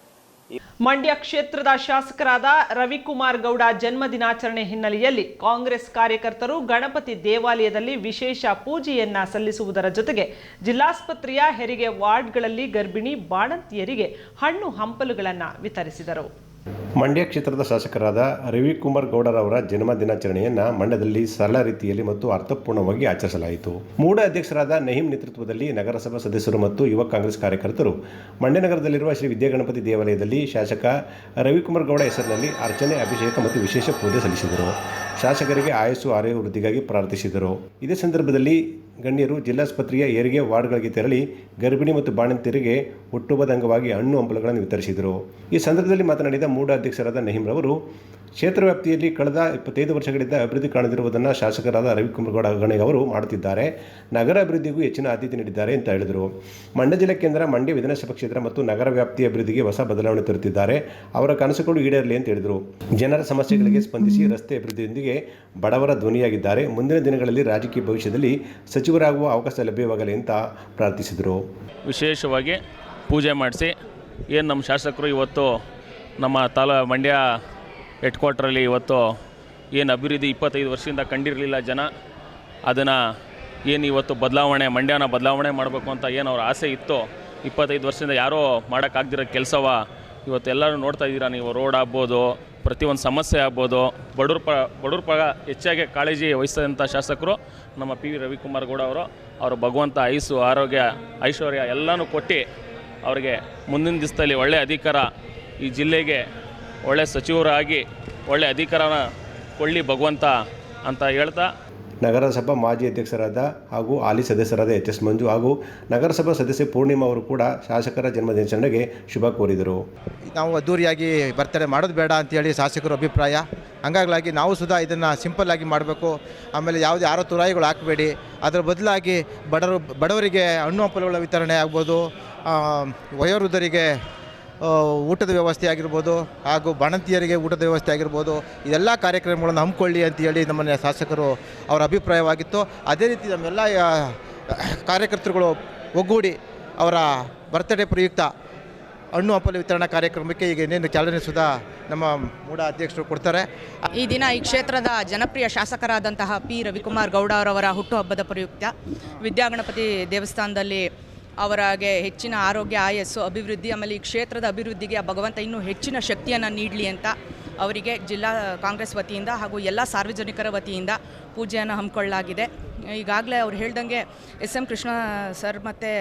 ಮಂಡ್ಯ ಕ್ಷೇತ್ರದ ಶಾಸಕರಾದ ರವಿಕುಮಾರ್ ಗೌಡ ಜನ್ಮ ದಿನಾಚರಣೆ ಹಿನ್ನೆಲೆಯಲ್ಲಿ ಕಾಂಗ್ರೆಸ್ ಕಾರ್ಯಕರ್ತರು ಗಣಪತಿ ದೇವಾಲಯದಲ್ಲಿ ವಿಶೇಷ ಪೂಜೆಯನ್ನ ಸಲ್ಲಿಸುವುದರ ಜೊತೆಗೆ ಜಿಲ್ಲಾಸ್ಪತ್ರೆಯ ಹೆರಿಗೆ ವಾರ್ಡ್ಗಳಲ್ಲಿ ಗರ್ಭಿಣಿ ಬಾಣಂತಿಯರಿಗೆ ಹಣ್ಣು ಹಂಪಲುಗಳನ್ನು ವಿತರಿಸಿದರು. ಮಂಡ್ಯ ಕ್ಷೇತ್ರದ ಶಾಸಕರಾದ ರವಿಕುಮಾರ್ ಗೌಡರವರ ಜನ್ಮ ದಿನಾಚರಣೆಯನ್ನು ಮಂಡ್ಯದಲ್ಲಿ ಸರಳ ರೀತಿಯಲ್ಲಿ ಮತ್ತು ಅರ್ಥಪೂರ್ಣವಾಗಿ ಆಚರಿಸಲಾಯಿತು. ಮೂಡ ಅಧ್ಯಕ್ಷರಾದ ನಹೀಂ ನೇತೃತ್ವದಲ್ಲಿ ನಗರಸಭಾ ಸದಸ್ಯರು ಮತ್ತು ಯುವ ಕಾಂಗ್ರೆಸ್ ಕಾರ್ಯಕರ್ತರು ಮಂಡ್ಯ ನಗರದಲ್ಲಿರುವ ಶ್ರೀ ವಿದ್ಯಾಗಣಪತಿ ದೇವಾಲಯದಲ್ಲಿ ಶಾಸಕ ರವಿಕುಮಾರ್ ಗೌಡ ಹೆಸರಿನಲ್ಲಿ ಅರ್ಚನೆ, ಅಭಿಷೇಕ ಮತ್ತು ವಿಶೇಷ ಪೂಜೆ ಸಲ್ಲಿಸಿದರು. ಶಾಸಕರಿಗೆ ಆಯಸ್ಸು, ಆರೋಗ್ಯ ವೃದ್ಧಿಗಾಗಿ ಪ್ರಾರ್ಥಿಸಿದರು. ಇದೇ ಸಂದರ್ಭದಲ್ಲಿ ಗಣ್ಯರು ಜಿಲ್ಲಾಸ್ಪತ್ರೆಯ ಹೆರಿಗೆ ವಾರ್ಡ್ಗಳಿಗೆ ತೆರಳಿ ಗರ್ಭಿಣಿ ಮತ್ತು ಬಾಣಂತಿಯರಿಗೆ ಹುಟ್ಟುಹಬ್ಬದ ಅಂಗವಾಗಿ ಹಣ್ಣು ಹಂಪಲುಗಳನ್ನು ವಿತರಿಸಿದರು. ಈ ಸಂದರ್ಭದಲ್ಲಿ ಮಾತನಾಡಿದ ಮೂಡ ಅಧ್ಯಕ್ಷರಾದ ನಹೀಂರವರು ಕ್ಷೇತ್ರ ವ್ಯಾಪ್ತಿಯಲ್ಲಿ ಕಳೆದ ಇಪ್ಪತ್ತೈದು ವರ್ಷಗಳಿಂದ ಅಭಿವೃದ್ಧಿ ಕಾಣದಿರುವುದನ್ನು ಶಾಸಕರಾದ ರವಿಕುಮಾರ್ ಗೌಡ ಗಣೆ ಅವರು ಮಾಡುತ್ತಿದ್ದಾರೆ. ನಗರ ಅಭಿವೃದ್ಧಿಗೂ ಹೆಚ್ಚಿನ ಆದ್ಯತೆ ನೀಡಿದ್ದಾರೆ ಅಂತ ಹೇಳಿದರು. ಮಂಡ್ಯ ಜಿಲ್ಲಾ ಕೇಂದ್ರ, ಮಂಡ್ಯ ವಿಧಾನಸಭಾ ಕ್ಷೇತ್ರ ಮತ್ತು ನಗರ ವ್ಯಾಪ್ತಿ ಅಭಿವೃದ್ಧಿಗೆ ಹೊಸ ಬದಲಾವಣೆ ತರುತ್ತಿದ್ದಾರೆ. ಅವರ ಕನಸುಗಳು ಈಡೇರಲಿ ಅಂತ ಹೇಳಿದರು. ಜನರ ಸಮಸ್ಯೆಗಳಿಗೆ ಸ್ಪಂದಿಸಿ ರಸ್ತೆ ಅಭಿವೃದ್ಧಿಯೊಂದಿಗೆ ಬಡವರ ಧ್ವನಿಯಾಗಿದ್ದಾರೆ. ಮುಂದಿನ ದಿನಗಳಲ್ಲಿ ರಾಜಕೀಯ ಭವಿಷ್ಯದಲ್ಲಿ ಸಚಿವರಾಗುವ ಅವಕಾಶ ಲಭ್ಯವಾಗಲಿ ಅಂತ ಪ್ರಾರ್ಥಿಸಿದರು. ವಿಶೇಷವಾಗಿ ಪೂಜೆ ಮಾಡಿಸಿ, ಏನು ನಮ್ಮ ಶಾಸಕರು ಇವತ್ತು ನಮ್ಮ ತಾಲ ಮಂಡ್ಯ ಹೆಡ್ ಕ್ವಾರ್ಟ್ರಲ್ಲಿ ಇವತ್ತು ಏನು ಅಭಿವೃದ್ಧಿ ಇಪ್ಪತ್ತೈದು ವರ್ಷದಿಂದ ಕಂಡಿರಲಿಲ್ಲ ಜನ. ಅದನ್ನು ಏನು ಇವತ್ತು ಬದಲಾವಣೆ, ಮಂಡ್ಯನ ಬದಲಾವಣೆ ಮಾಡಬೇಕು ಅಂತ ಏನು ಅವ್ರ ಆಸೆ ಇತ್ತು, ಇಪ್ಪತ್ತೈದು ವರ್ಷದಿಂದ ಯಾರೋ ಮಾಡೋಕ್ಕಾಗ್ದಿರೋ ಕೆಲಸವ ಇವತ್ತು ಎಲ್ಲರೂ ನೋಡ್ತಾ ಇದ್ದೀರಾ ನೀವು. ರೋಡ್ ಆಗ್ಬೋದು, ಪ್ರತಿಯೊಂದು ಸಮಸ್ಯೆ ಆಗ್ಬೋದು. ಬಡವ್ರ ಪ, ಬಡವ್ರ ಪಗ ಹೆಚ್ಚಾಗಿ ಕಾಳಜಿ ವಹಿಸಿದಂಥ ಶಾಸಕರು ನಮ್ಮ ಪಿ ವಿ ರವಿಕುಮಾರ್ ಗೌಡ ಅವರು. ಅವರು ಭಗವಂತ ಐಸು, ಆರೋಗ್ಯ, ಐಶ್ವರ್ಯ ಎಲ್ಲನೂ ಕೊಟ್ಟು ಅವರಿಗೆ ಮುಂದಿನ ದಿವಸದಲ್ಲಿ ಒಳ್ಳೆಯ ಅಧಿಕಾರ ಈ ಜಿಲ್ಲೆಗೆ ಒಳ್ಳೆಯ ಸಚಿವರಾಗಿ ಒಳ್ಳೆಯ ಅಧಿಕಾರನ ಕೊಳ್ಳಿ ಭಗವಂತ ಅಂತ ಹೇಳ್ತಾ. ನಗರಸಭಾ ಮಾಜಿ ಅಧ್ಯಕ್ಷರಾದ ಹಾಗೂ ಹಾಲಿ ಸದಸ್ಯರಾದ ಎಚ್ ಎಸ್ ಮಂಜು ಹಾಗೂ ನಗರಸಭಾ ಸದಸ್ಯೆ ಪೂರ್ಣಿಮಾ ಅವರು ಕೂಡ ಶಾಸಕರ ಜನ್ಮದಿನಾಚರಣೆಗೆ ಶುಭ ಕೋರಿದರು. ನಾವು ಅದ್ದೂರಿಯಾಗಿ ಬರ್ತಡೇ ಮಾಡೋದು ಬೇಡ ಅಂತೇಳಿ ಶಾಸಕರ ಅಭಿಪ್ರಾಯ. ಹಂಗಾಗಲಾಗಿ ನಾವು ಸುಧಾ ಇದನ್ನು ಆಗಿ ಮಾಡಬೇಕು. ಆಮೇಲೆ ಯಾವುದೇ ಯಾರೋ ತುರಾಯಿಗಳು ಹಾಕಬೇಡಿ. ಅದರ ಬದಲಾಗಿ ಬಡವರು ಬಡವರಿಗೆ ಹಣ್ಣು ಹಂಪಲುಗಳ ವಿತರಣೆ ಆಗ್ಬೋದು. ವಯೋವೃದ್ಧರಿಗೆ ಊಟದ ವ್ಯವಸ್ಥೆ ಆಗಿರ್ಬೋದು ಹಾಗೂ ಬಾಣಂತಿಯರಿಗೆ ಊಟದ ವ್ಯವಸ್ಥೆ ಆಗಿರ್ಬೋದು, ಇದೆಲ್ಲ ಕಾರ್ಯಕ್ರಮಗಳನ್ನು ಹಮ್ಮಿಕೊಳ್ಳಿ ಅಂತೇಳಿ ನಮ್ಮನ್ನ ಶಾಸಕರು ಅವರ ಅಭಿಪ್ರಾಯವಾಗಿತ್ತು. ಅದೇ ರೀತಿ ನಮ್ಮೆಲ್ಲ ಕಾರ್ಯಕರ್ತರುಗಳು ಒಗ್ಗೂಡಿ ಅವರ ಬರ್ತ್ಡೇ ಪ್ರಯುಕ್ತ ಹಣ್ಣು ಹಂಪಲು ವಿತರಣಾ ಕಾರ್ಯಕ್ರಮಕ್ಕೆ ಈಗ ಇನ್ನೇನು ಚಾಲನೆ ಸುಧಾ ನಮ್ಮ ಮೂಡ ಅಧ್ಯಕ್ಷರು ಕೊಡ್ತಾರೆ. ಈ ದಿನ ಈ ಕ್ಷೇತ್ರದ ಜನಪ್ರಿಯ ಶಾಸಕರಾದಂತಹ ಪಿ ರವಿಕುಮಾರ್ ಗೌಡ ಅವರವರ ಹುಟ್ಟುಹಬ್ಬದ ಪ್ರಯುಕ್ತ. ವಿದ್ಯಾಗಣಪತಿ ದೇವಸ್ಥಾನದಲ್ಲಿ ಅವರಿಗೆ ಹೆಚ್ಚಿನ ಆರೋಗ್ಯ, ಆಯಸ್ಸು, ಅಭಿವೃದ್ಧಿ, ಆಮೇಲೆ ಈ ಕ್ಷೇತ್ರದ ಅಭಿವೃದ್ಧಿಗೆ ಆ ಭಗವಂತ ಇನ್ನೂ ಹೆಚ್ಚಿನ ಶಕ್ತಿಯನ್ನು ನೀಡಲಿ ಅಂತ ಅವರಿಗೆ ಜಿಲ್ಲಾ ಕಾಂಗ್ರೆಸ್ ವತಿಯಿಂದ ಹಾಗೂ ಎಲ್ಲ ಸಾರ್ವಜನಿಕರ ವತಿಯಿಂದ ಪೂಜೆಯನ್ನು ಹಮ್ಮಿಕೊಳ್ಳಲಾಗಿದೆ. ಈಗಾಗಲೇ ಅವ್ರು ಹೇಳ್ದಂಗೆ ಎಸ್ ಎಂ ಕೃಷ್ಣ ಸರ್ ಮತ್ತು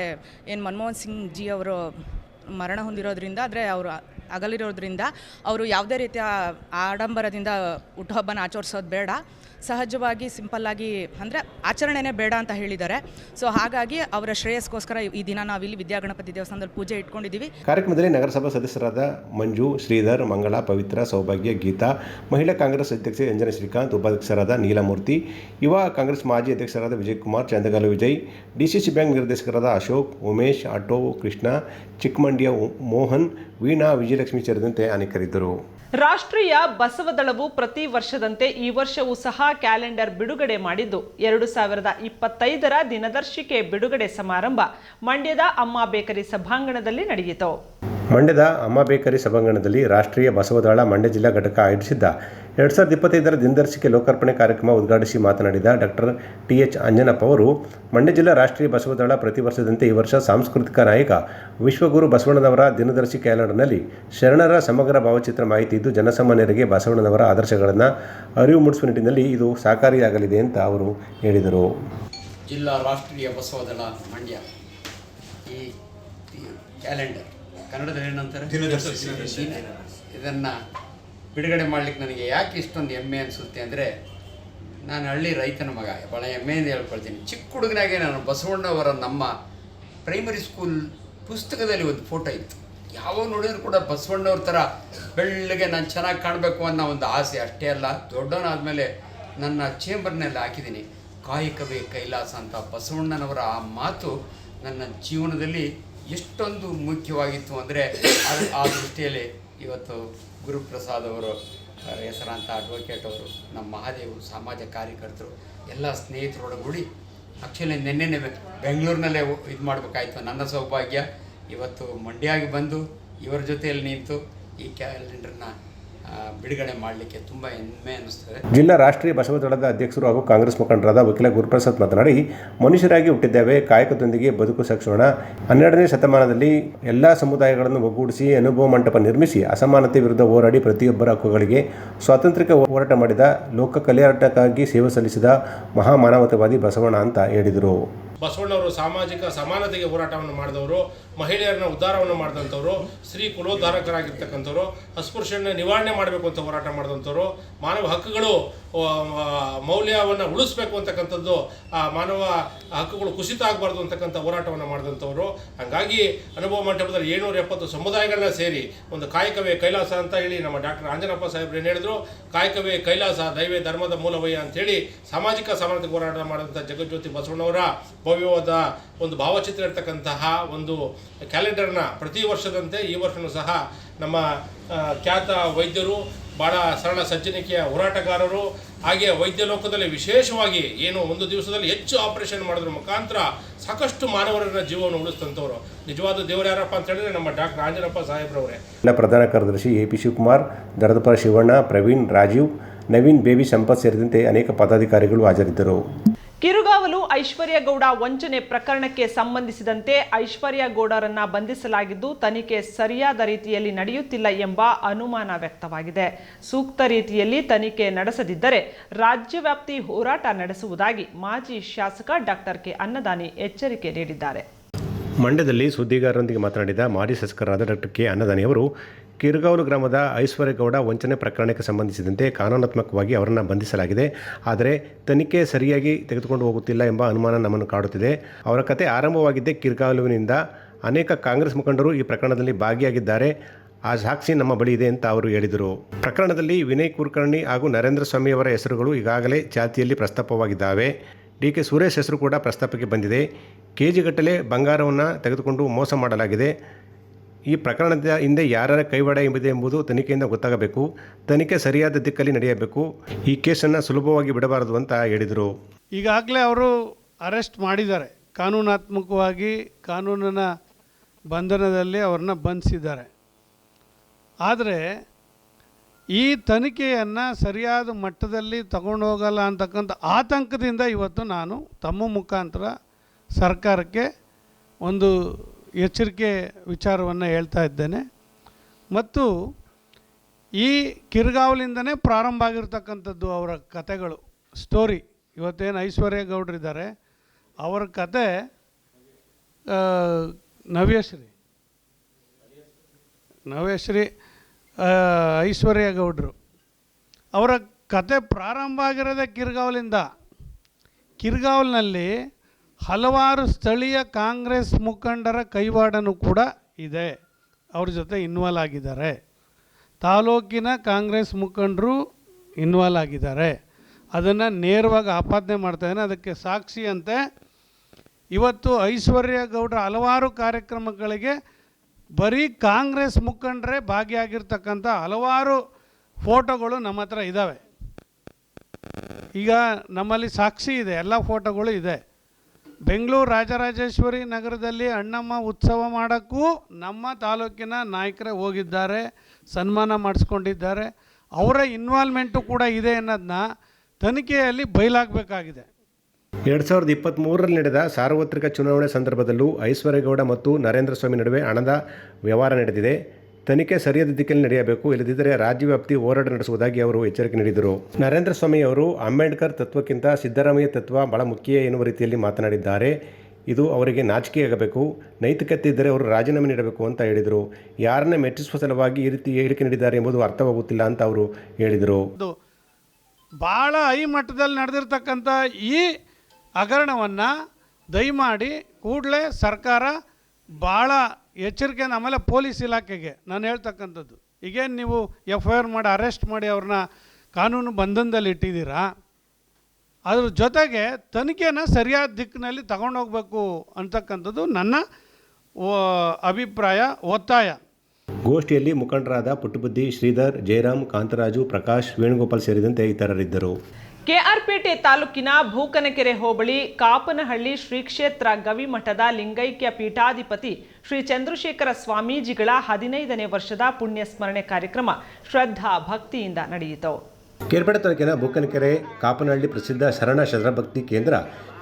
ಏನು ಮನಮೋಹನ್ ಸಿಂಗ್ ಜಿ ಅವರು ಮರಣ ಹೊಂದಿರೋದ್ರಿಂದ, ಆದರೆ ಅವರು ಅಗಲಿರೋದ್ರಿಂದ, ಅವರು ಯಾವುದೇ ರೀತಿಯ ಆಡಂಬರದಿಂದ ಹುಟ್ಟುಹಬ್ಬನ ಆಚರಿಸೋದು ಬೇಡ. ಸಹಜವಾಗಿ ಸಿಂಪಲ್ಲಾಗಿ ಅಂದರೆ ಆಚರಣೆನೇ ಬೇಡ ಅಂತ ಹೇಳಿದ್ದಾರೆ. ಸೊ ಹಾಗಾಗಿ ಅವರ ಶ್ರೇಯಸ್ಗೋಸ್ಕರ ಈ ದಿನ ನಾವಿಲ್ಲಿ ವಿದ್ಯಾಗಣಪತಿ ದೇವಸ್ಥಾನದಲ್ಲಿ ಪೂಜೆ ಇಟ್ಕೊಂಡಿದ್ದೀವಿ. ಕಾರ್ಯಕ್ರಮದಲ್ಲಿ ನಗರಸಭಾ ಸದಸ್ಯರಾದ ಮಂಜು, ಶ್ರೀಧರ್, ಮಂಗಳ, ಪವಿತ್ರ, ಸೌಭಾಗ್ಯ, ಗೀತಾ, ಮಹಿಳಾ ಕಾಂಗ್ರೆಸ್ ಅಧ್ಯಕ್ಷೆ ಅಂಜನ ಶ್ರೀಕಾಂತ್, ಉಪಾಧ್ಯಕ್ಷರಾದ ನೀಲಮೂರ್ತಿ, ಯುವ ಕಾಂಗ್ರೆಸ್ ಮಾಜಿ ಅಧ್ಯಕ್ಷರಾದ ವಿಜಯ್ ಕುಮಾರ್ ಚಂದಗಲು ವಿಜಯ್ ಡಿಸಿಸಿ ಬ್ಯಾಂಕ್ ನಿರ್ದೇಶಕರಾದ ಅಶೋಕ್, ಉಮೇಶ್, ಆಟೋ, ಕೃಷ್ಣ ಚಿಕ್ಕಮಂಡ್ಯ ಮೋಹನ್, ವೀಣಾ, ವಿಜಯಲಕ್ಷ್ಮಿ ಸೇರಿದಂತೆ ಅನೇಕರಿದ್ದರು. ರಾಷ್ಟ್ರೀಯ ಬಸವದಳವು ಪ್ರತಿ ವರ್ಷದಂತೆ ಈ ವರ್ಷವೂ ಸಹ ಕ್ಯಾಲೆಂಡರ್ ಬಿಡುಗಡೆ ಮಾಡಿದ್ದು. ಎರಡು ಸಾವಿರದ ಇಪ್ಪತ್ತೈದರ ದಿನದರ್ಶಿಕೆ ಬಿಡುಗಡೆ ಸಮಾರಂಭ ಮಂಡ್ಯದ ಅಮ್ಮ ಬೇಕರಿ ಸಭಾಂಗಣದಲ್ಲಿ ನಡೆಯಿತು. ಮಂಡ್ಯದ ಅಮ್ಮ ಬೇಕರಿ ಸಭಾಂಗಣದಲ್ಲಿ ರಾಷ್ಟ್ರೀಯ ಬಸವದಳ ಮಂಡ್ಯ ಜಿಲ್ಲಾ ಘಟಕ ಆಯೋಜಿಸಿದ್ದ ಎರಡು ಸಾವಿರದ ಇಪ್ಪತ್ತೈದರ ದಿನದರ್ಶಿಕೆ ಲೋಕಾರ್ಪಣೆ ಕಾರ್ಯಕ್ರಮ ಉದ್ಘಾಟಿಸಿ ಮಾತನಾಡಿದ ಡಾಕ್ಟರ್ ಟಿ ಎಚ್ ಅಂಜನಪ್ಪ ಅವರು, ಮಂಡ್ಯ ಜಿಲ್ಲಾ ರಾಷ್ಟ್ರೀಯ ಬಸವದಳ ಪ್ರತಿ ವರ್ಷದಂತೆ ಈ ವರ್ಷ ಸಾಂಸ್ಕೃತಿಕ ನಾಯಕ ವಿಶ್ವಗುರು ಬಸವಣ್ಣನವರ ದಿನದರ್ಶಿ ಕ್ಯಾಲೆಂಡರ್ನಲ್ಲಿ ಶರಣರ ಸಮಗ್ರ ಭಾವಚಿತ್ರ ಮಾಹಿತಿ ಇದ್ದು ಜನಸಾಮಾನ್ಯರಿಗೆ ಬಸವಣ್ಣನವರ ಆದರ್ಶಗಳನ್ನು ಅರಿವು ಮೂಡಿಸುವ ನಿಟ್ಟಿನಲ್ಲಿ ಇದು ಸಹಕಾರಿಯಾಗಲಿದೆ ಅಂತ ಅವರು ಹೇಳಿದರು. ಜಿಲ್ಲಾ ರಾಷ್ಟ್ರೀಯ ಬಸವದಳ ಮಂಡ್ಯ ಈ ಕ್ಯಾಲೆಂಡರ್ ಕನ್ನಡದಲ್ಲಿ ಏನಂತಾರೆ? ಇದನ್ನು ಬಿಡುಗಡೆ ಮಾಡಲಿಕ್ಕೆ ನನಗೆ ಯಾಕೆ ಇಷ್ಟೊಂದು ಹೆಮ್ಮೆ ಅನಿಸುತ್ತೆ ಅಂದರೆ ನಾನು ಹಳ್ಳಿ ರೈತನ ಮಗ ಭಾಳ ಹೆಮ್ಮೆಯಿಂದ ಹೇಳ್ಕೊಳ್ತೀನಿ. ಚಿಕ್ಕ ಹುಡುಗನಾಗೆ ನಾನು ಬಸವಣ್ಣವರ ನಮ್ಮ ಪ್ರೈಮರಿ ಸ್ಕೂಲ್ ಪುಸ್ತಕದಲ್ಲಿ ಒಂದು ಫೋಟೋ ಇತ್ತು. ಯಾವಾಗ ನೋಡಿದ್ರು ಕೂಡ ಬಸವಣ್ಣವ್ರ ಥರ ಬೆಳ್ಳಗೆ ನಾನು ಚೆನ್ನಾಗಿ ಕಾಣಬೇಕು ಅನ್ನೋ ಒಂದು ಆಸೆ ಅಷ್ಟೇ ಅಲ್ಲ ದೊಡ್ಡವನಾದಮೇಲೆ ನನ್ನ ಚೇಂಬರ್ನಲ್ಲಿ ಹಾಕಿದ್ದೀನಿ. ಕಾಯಕವೇ ಕೈಲಾಸ ಅಂತ ಬಸವಣ್ಣನವರ ಆ ಮಾತು ನನ್ನ ಜೀವನದಲ್ಲಿ ಎಷ್ಟೊಂದು ಮುಖ್ಯವಾಗಿತ್ತು ಅಂದರೆ ಆ ದೃಷ್ಟಿಯಲ್ಲಿ ಇವತ್ತು ಗುರುಪ್ರಸಾದ್ ಅವರು ಹೆಸರಾಂತ ಅಡ್ವೊಕೇಟ್ ಅವರು, ನಮ್ಮ ಮಹಾದೇವ್ ಸಮಾಜ ಕಾರ್ಯಕರ್ತರು, ಎಲ್ಲ ಸ್ನೇಹಿತರೊಡಗೂಡಿ ಆ್ಯಕ್ಚುಲಿ ನಿನ್ನೆನೆ ಬೆಂಗಳೂರಿನಲ್ಲೇ ಇದು ಮಾಡಬೇಕಾಯ್ತು ನನ್ನ ಸೌಭಾಗ್ಯ. ಇವತ್ತು ಮಂಡ್ಯಾಗಿ ಬಂದು ಇವರ ಜೊತೆಯಲ್ಲಿ ನಿಂತು ಈ ಕ್ಯಾಲೆಂಡರ್ನ ಬಿಡುಗಡೆ ಮಾಡಲಿಕ್ಕೆ ತುಂಬ ಹೆಮ್ಮೆ ಅನ್ನಿಸ್ತದೆ. ಜಿಲ್ಲಾ ರಾಷ್ಟ್ರೀಯ ಬಸವದಳದ ಅಧ್ಯಕ್ಷರು ಹಾಗೂ ಕಾಂಗ್ರೆಸ್ ಮುಖಂಡರಾದ ವಕೀಲ ಗುರುಪ್ರಸಾದ್ ಮಾತನಾಡಿ ಮನುಷ್ಯರಾಗಿ ಹುಟ್ಟಿದ್ದೇವೆ ಕಾಯಕದೊಂದಿಗೆ ಬದುಕು ಸಾಗಿಸೋಣ. ಹನ್ನೆರಡನೇ ಶತಮಾನದಲ್ಲಿ ಎಲ್ಲ ಸಮುದಾಯಗಳನ್ನು ಒಗ್ಗೂಡಿಸಿ ಅನುಭವ ಮಂಟಪ ನಿರ್ಮಿಸಿ ಅಸಮಾನತೆ ವಿರುದ್ಧ ಹೋರಾಡಿ ಪ್ರತಿಯೊಬ್ಬರ ಹಕ್ಕುಗಳಿಗೆ ಸ್ವಾತಂತ್ರ್ಯಕ್ಕೆ ಹೋರಾಟ ಮಾಡಿದ ಲೋಕ ಕಲ್ಯಾಣಕ್ಕಾಗಿ ಸೇವೆ ಸಲ್ಲಿಸಿದ ಮಹಾಮಾನವತಾವಾದಿ ಬಸವಣ್ಣ ಅಂತ ಹೇಳಿದರು. ಬಸವಣ್ಣವರು ಸಾಮಾಜಿಕ ಸಮಾನತೆಗೆ ಹೋರಾಟವನ್ನು ಮಾಡಿದವರು ಮಹಿಳೆಯರನ್ನ ಉದ್ಧಾರವನ್ನು ಮಾಡಿದಂಥವ್ರು, ಸ್ತ್ರೀ ಕುಲೋದ್ಧಾರಕರಾಗಿರ್ತಕ್ಕಂಥವ್ರು ಅಸ್ಪೃಶ್ಯನ ನಿವಾರಣೆ ಮಾಡಬೇಕು ಅಂತ ಹೋರಾಟ ಮಾಡಿದಂಥವ್ರು, ಮಾನವ ಹಕ್ಕುಗಳು ಮೌಲ್ಯವನ್ನು ಉಳಿಸ್ಬೇಕು ಅಂತಕ್ಕಂಥದ್ದು, ಆ, ಮಾನವ ಹಕ್ಕುಗಳು ಕುಸಿತ ಆಗಬಾರ್ದು ಅಂತಕ್ಕಂಥ ಹೋರಾಟವನ್ನು ಮಾಡಿದಂಥವ್ರು. ಹಾಗಾಗಿ ಅನುಭವ ಮಂಟಪದಲ್ಲಿ ಏಳ್ನೂರ ಎಪ್ಪತ್ತು ಸಮುದಾಯಗಳನ್ನ ಸೇರಿ ಒಂದು ಕಾಯಕವೇ ಕೈಲಾಸ ಅಂತ ಹೇಳಿ ನಮ್ಮ ಡಾಕ್ಟರ್ ಆಂಜನಪ್ಪ ಸಾಹೇಬ್ರು ಏನು ಹೇಳಿದ್ರು. ಕಾಯಕವೇ ಕೈಲಾಸ, ದೈವೇ ಧರ್ಮದ ಮೂಲವಯ್ಯ ಅಂತೇಳಿ ಸಾಮಾಜಿಕ ಸಮಾನತೆ ಹೋರಾಟ ಮಾಡಿದಂಥ ಜಗಜ್ಯೋತಿ ಬಸವಣ್ಣವರ ಭವ್ಯವಾದ ಒಂದು ಭಾವಚಿತ್ರ ಇರ್ತಕ್ಕಂತಹ ಒಂದು ಕ್ಯಾಲೆಂಡರ್ನ ಪ್ರತಿ ವರ್ಷದಂತೆ ಈ ವರ್ಷವೂ ಸಹ ನಮ್ಮ ಖ್ಯಾತ ವೈದ್ಯರು ಭಾಳ ಸರಳ ಸಜ್ಜನಿಕೆಯ ಹೋರಾಟಗಾರರು, ಹಾಗೆ ವೈದ್ಯ ಲೋಕದಲ್ಲಿ ವಿಶೇಷವಾಗಿ ಏನು ಒಂದು ದಿವಸದಲ್ಲಿ ಹೆಚ್ಚು ಆಪರೇಷನ್ ಮಾಡೋದ್ರ ಮುಖಾಂತರ ಸಾಕಷ್ಟು ಮಾನವರನ್ನ ಜೀವವನ್ನು ಉಳಿಸ್ತಂಥವ್ರು. ನಿಜವಾದ ದೇವರು ಯಾರಪ್ಪ ಅಂತ ಹೇಳಿದ್ರೆ ನಮ್ಮ ಡಾಕ್ಟರ್ ಆಂಜನಪ್ಪ ಸಾಹೇಬ್ರವರೇ. ಪ್ರಧಾನ ಕಾರ್ಯದರ್ಶಿ ಎ ಪಿ ಶಿವಕುಮಾರ್, ದರದಪರ ಶಿವಣ್ಣ, ಪ್ರವೀಣ್, ರಾಜೀವ್, ನವೀನ್, ಬೇಬಿ ಸಂಪತ್ ಸೇರಿದಂತೆ ಅನೇಕ ಪದಾಧಿಕಾರಿಗಳು ಹಾಜರಿದ್ದರು. ಕಿರುಗಾವಲು ಐಶ್ವರ್ಯ ಗೌಡ ವಂಚನೆ ಪ್ರಕರಣಕ್ಕೆ ಸಂಬಂಧಿಸಿದಂತೆ ಐಶ್ವರ್ಯ ಗೌಡರನ್ನ ಬಂಧಿಸಲಾಗಿದ್ದು ತನಿಖೆ ಸರಿಯಾದ ರೀತಿಯಲ್ಲಿ ನಡೆಯುತ್ತಿಲ್ಲ ಎಂಬ ಅನುಮಾನ ವ್ಯಕ್ತವಾಗಿದೆ. ಸೂಕ್ತ ರೀತಿಯಲ್ಲಿ ತನಿಖೆ ನಡೆಸದಿದ್ದರೆ ರಾಜ್ಯವ್ಯಾಪ್ತಿ ಹೋರಾಟ ನಡೆಸುವುದಾಗಿ ಮಾಜಿ ಶಾಸಕ ಡಾಕ್ಟರ್ ಕೆ ಅನ್ನದಾನಿ ಎಚ್ಚರಿಕೆ ನೀಡಿದ್ದಾರೆ. ಮಂಡ್ಯದಲ್ಲಿ ಸುದ್ದಿಗಾರರೊಂದಿಗೆ ಮಾತನಾಡಿದ ಮಾಜಿ ಶಾಸಕರಾದ ಡಾಕ್ಟರ್ ಕೆ ಅನ್ನದಾನಿಯವರು ಕಿರ್ಗಾವಲು ಗ್ರಾಮದ ಐಶ್ವರ್ಯಗೌಡ ವಂಚನೆ ಪ್ರಕರಣಕ್ಕೆ ಸಂಬಂಧಿಸಿದಂತೆ ಕಾನೂನಾತ್ಮಕವಾಗಿ ಅವರನ್ನು ಬಂಧಿಸಲಾಗಿದೆ. ಆದರೆ ತನಿಖೆ ಸರಿಯಾಗಿ ತೆಗೆದುಕೊಂಡು ಹೋಗುತ್ತಿಲ್ಲ ಎಂಬ ಅನುಮಾನ ನಮ್ಮನ್ನು ಕಾಡುತ್ತಿದೆ. ಅವರ ಕತೆ ಆರಂಭವಾಗಿದ್ದೇ ಕಿರ್ಗಾವಲುವಿನಿಂದ ಅನೇಕ ಕಾಂಗ್ರೆಸ್ ಮುಖಂಡರು ಈ ಪ್ರಕರಣದಲ್ಲಿ ಭಾಗಿಯಾಗಿದ್ದಾರೆ. ಆ ಸಾಕ್ಷಿ ನಮ್ಮ ಬಳಿ ಇದೆ ಅಂತ ಅವರು ಹೇಳಿದರು. ಪ್ರಕರಣದಲ್ಲಿ ವಿನಯ್ ಕುಲಕರ್ಣಿ ಹಾಗೂ ನರೇಂದ್ರ ಸ್ವಾಮಿಯವರ ಹೆಸರುಗಳು ಈಗಾಗಲೇ ಜಾತಿಯಲ್ಲಿ ಪ್ರಸ್ತಾಪವಾಗಿದ್ದಾವೆ. ಡಿ ಕೆ ಸುರೇಶ್ ಹೆಸರು ಕೂಡ ಪ್ರಸ್ತಾಪಕ್ಕೆ ಬಂದಿದೆ. ಕೆ ಜಿಗಟ್ಟಲೆ ಬಂಗಾರವನ್ನು ತೆಗೆದುಕೊಂಡು ಮೋಸ ಮಾಡಲಾಗಿದೆ. ಈ ಪ್ರಕರಣದ ಹಿಂದೆ ಯಾರ ಕೈವಾಡ ಎಂಬುದೇ ಎಂಬುದು ತನಿಖೆಯಿಂದ ಗೊತ್ತಾಗಬೇಕು. ತನಿಖೆ ಸರಿಯಾದ ದಿಕ್ಕಲ್ಲಿ ನಡೆಯಬೇಕು. ಈ ಕೇಸನ್ನು ಸುಲಭವಾಗಿ ಬಿಡಬಾರದು ಅಂತ ಹೇಳಿದರು. ಈಗಾಗಲೇ ಅವರು ಅರೆಸ್ಟ್ ಮಾಡಿದ್ದಾರೆ. ಕಾನೂನಾತ್ಮಕವಾಗಿ ಕಾನೂನಿನ ಬಂಧನದಲ್ಲಿ ಅವ್ರನ್ನ ಬಂಧಿಸಿದ್ದಾರೆ. ಆದರೆ ಈ ತನಿಖೆಯನ್ನು ಸರಿಯಾದ ಮಟ್ಟದಲ್ಲಿ ತಗೊಂಡೋಗಲ್ಲ ಅಂತಕ್ಕಂಥ ಆತಂಕದಿಂದ ಇವತ್ತು ನಾನು ತಮ್ಮ ಮುಖಾಂತರ ಸರ್ಕಾರಕ್ಕೆ ಒಂದು ಎಚ್ಚರಿಕೆ ವಿಚಾರವನ್ನು ಹೇಳ್ತಾ ಇದ್ದೇನೆ. ಮತ್ತು ಈ ಕಿರ್ಗಾವಲಿಂದನೇ ಪ್ರಾರಂಭ ಆಗಿರ್ತಕ್ಕಂಥದ್ದು ಅವರ ಕತೆಗಳು, ಸ್ಟೋರಿ. ಇವತ್ತೇನು ಐಶ್ವರ್ಯ ಗೌಡ್ರಿದ್ದಾರೆ ಅವರ ಕತೆ ನವ್ಯಶ್ರೀ. ನವ್ಯಶ್ರೀ. ಐಶ್ವರ್ಯ ಗೌಡರು. ಅವರ ಕತೆ ಪ್ರಾರಂಭ ಆಗಿರೋದೇ ಕಿರ್ಗಾವ್ಲಿಂದ. ಕಿರ್ಗಾವಲ್ನಲ್ಲಿ ಹಲವಾರು ಸ್ಥಳೀಯ ಕಾಂಗ್ರೆಸ್ ಮುಖಂಡರ ಕೈವಾಡನೂ ಕೂಡ ಇದೆ. ಅವ್ರ ಜೊತೆ ಇನ್ವಾಲ್ವ್ ಆಗಿದ್ದಾರೆ. ತಾಲೂಕಿನ ಕಾಂಗ್ರೆಸ್ ಮುಖಂಡರು ಇನ್ವಾಲ್ವ್ ಆಗಿದ್ದಾರೆ. ಅದನ್ನು ನೇರವಾಗಿ ಆಪಾದನೆ ಮಾಡ್ತಾಯಿದ್ದಾನೆ ಅದಕ್ಕೆ ಸಾಕ್ಷಿಯಂತೆ ಇವತ್ತು ಐಶ್ವರ್ಯ ಗೌಡ್ರ ಹಲವಾರು ಕಾರ್ಯಕ್ರಮಗಳಿಗೆ ಬರೀ ಕಾಂಗ್ರೆಸ್ ಮುಖಂಡರೇ ಭಾಗಿಯಾಗಿರ್ತಕ್ಕಂಥ ಹಲವಾರು ಫೋಟೋಗಳು ನಮ್ಮ ಹತ್ರ ಇದ್ದಾವೆ ಈಗ ನಮ್ಮಲ್ಲಿ ಸಾಕ್ಷಿ ಇದೆ, ಎಲ್ಲ ಫೋಟೋಗಳು ಇದೆ. ಬೆಂಗಳೂರು ರಾಜರಾಜೇಶ್ವರಿ ನಗರದಲ್ಲಿ ಅಣ್ಣಮ್ಮ ಉತ್ಸವ ಮಾಡೋಕ್ಕೂ ನಮ್ಮ ತಾಲೂಕಿನ ನಾಯಕರೇ ಹೋಗಿದ್ದಾರೆ, ಸನ್ಮಾನ ಮಾಡಿಸ್ಕೊಂಡಿದ್ದಾರೆ. ಅವರ ಇನ್ವಾಲ್ವ್ಮೆಂಟು ಕೂಡ ಇದೆ ಅನ್ನೋದನ್ನ ತನಿಖೆಯಲ್ಲಿ ಬಯಲಾಗಬೇಕಾಗಿದೆ. ಎರಡು ಸಾವಿರದ ಇಪ್ಪತ್ತ್ಮೂರರಲ್ಲಿ ನಡೆದ ಸಾರ್ವತ್ರಿಕ ಚುನಾವಣೆ ಸಂದರ್ಭದಲ್ಲೂ ಐಶ್ವರ್ಯಗೌಡ ಮತ್ತು ನರೇಂದ್ರ ಸ್ವಾಮಿ ನಡುವೆ ಹಣದ ವ್ಯವಹಾರ ನಡೆದಿದೆ. ತನಿಖೆ ಸರಿಯಾದ ದಿಕ್ಕಲ್ಲಿ ನಡೆಯಬೇಕು, ಇಲ್ಲದಿದ್ದರೆ ರಾಜ್ಯವ್ಯಾಪ್ತಿ ಹೋರಾಟ ನಡೆಸುವುದಾಗಿ ಅವರು ಎಚ್ಚರಿಕೆ ನೀಡಿದರು. ನರೇಂದ್ರ ಸ್ವಾಮಿ ಅವರು ಅಂಬೇಡ್ಕರ್ ತತ್ವಕ್ಕಿಂತ ಸಿದ್ದರಾಮಯ್ಯ ತತ್ವ ಬಹಳ ಮುಖ್ಯ ಎನ್ನುವ ರೀತಿಯಲ್ಲಿ ಮಾತನಾಡಿದ್ದಾರೆ. ಇದು ಅವರಿಗೆ ನಾಚಿಕೆಯಾಗಬೇಕು, ನೈತಿಕತೆ ಇದ್ದರೆ ಅವರು ರಾಜೀನಾಮೆ ನೀಡಬೇಕು ಅಂತ ಹೇಳಿದರು. ಯಾರನ್ನ ಮೆಚ್ಚಿಸುವ ಸಲುವಾಗಿ ಈ ರೀತಿ ಹೇಳಿಕೆ ನೀಡಿದ್ದಾರೆ ಎಂಬುದು ಅರ್ಥವಾಗುತ್ತಿಲ್ಲ ಅಂತ ಅವರು ಹೇಳಿದರು. ಬಹಳ ಹೈ ಮಟ್ಟದಲ್ಲಿ ನಡೆದಿರ್ತಕ್ಕಂಥ ಈ ಹಗರಣವನ್ನು ದಯಮಾಡಿ ಕೂಡಲೇ ಸರ್ಕಾರ ಭಾಳ ಎಚ್ಚರಿಕೆಯಿಂದ ಆಮೇಲೆ ಪೊಲೀಸ್ ಇಲಾಖೆಗೆ ನಾನು ಹೇಳ್ತಕ್ಕಂಥದ್ದು. ಈಗೇನು ನೀವು ಎಫ್ ಐ ಆರ್ ಮಾಡಿ ಅರೆಸ್ಟ್ ಮಾಡಿ ಅವ್ರನ್ನ ಕಾನೂನು ಬಂಧನದಲ್ಲಿ ಇಟ್ಟಿದ್ದೀರಾ? ಅದ್ರ ಜೊತೆಗೆ ತನಿಖೆನ ಸರಿಯಾದ ದಿಕ್ಕಿನಲ್ಲಿ ತಗೊಂಡೋಗ್ಬೇಕು ಅಂತಕ್ಕಂಥದ್ದು ನನ್ನ ಅಭಿಪ್ರಾಯ, ಒತ್ತಾಯ. ಗೋಷ್ಠಿಯಲ್ಲಿ ಮುಖಂಡರಾದ ಪುಟ್ಟಬುದ್ಧಿ ಶ್ರೀಧರ್, ಜಯರಾಮ್, ಕಾಂತರಾಜು, ಪ್ರಕಾಶ್, ವೇಣುಗೋಪಾಲ್ ಸೇರಿದಂತೆ ಇತರರಿದ್ದರು. ಕೆಆರ್ಪೇಟೆ ತಾಲೂಕಿನ ಭೂಕನಕೆರೆ ಹೋಬಳಿ ಕಾಪನಹಳ್ಳಿ ಶ್ರೀ ಕ್ಷೇತ್ರ ಗವಿಮಠದ ಲಿಂಗೈಕ್ಯ ಪೀಠಾಧಿಪತಿ ಶ್ರೀ ಚಂದ್ರಶೇಖರ ಸ್ವಾಮೀಜಿಗಳ ಹದಿನೈದನೇ ವರ್ಷದ ಪುಣ್ಯ ಸ್ಮರಣೆ ಕಾರ್ಯಕ್ರಮ ಶ್ರದ್ಧಾ ಭಕ್ತಿಯಿಂದ ನಡೆಯಿತು. ಕೇರ್ಪೇಟೆ ತಾಲೂಕಿನ ಭೂಕನಕೆರೆ, ಕಾಪನಹಳ್ಳಿ ಪ್ರಸಿದ್ಧ ಶರಣ ಶರಭಕ್ತಿ ಕೇಂದ್ರ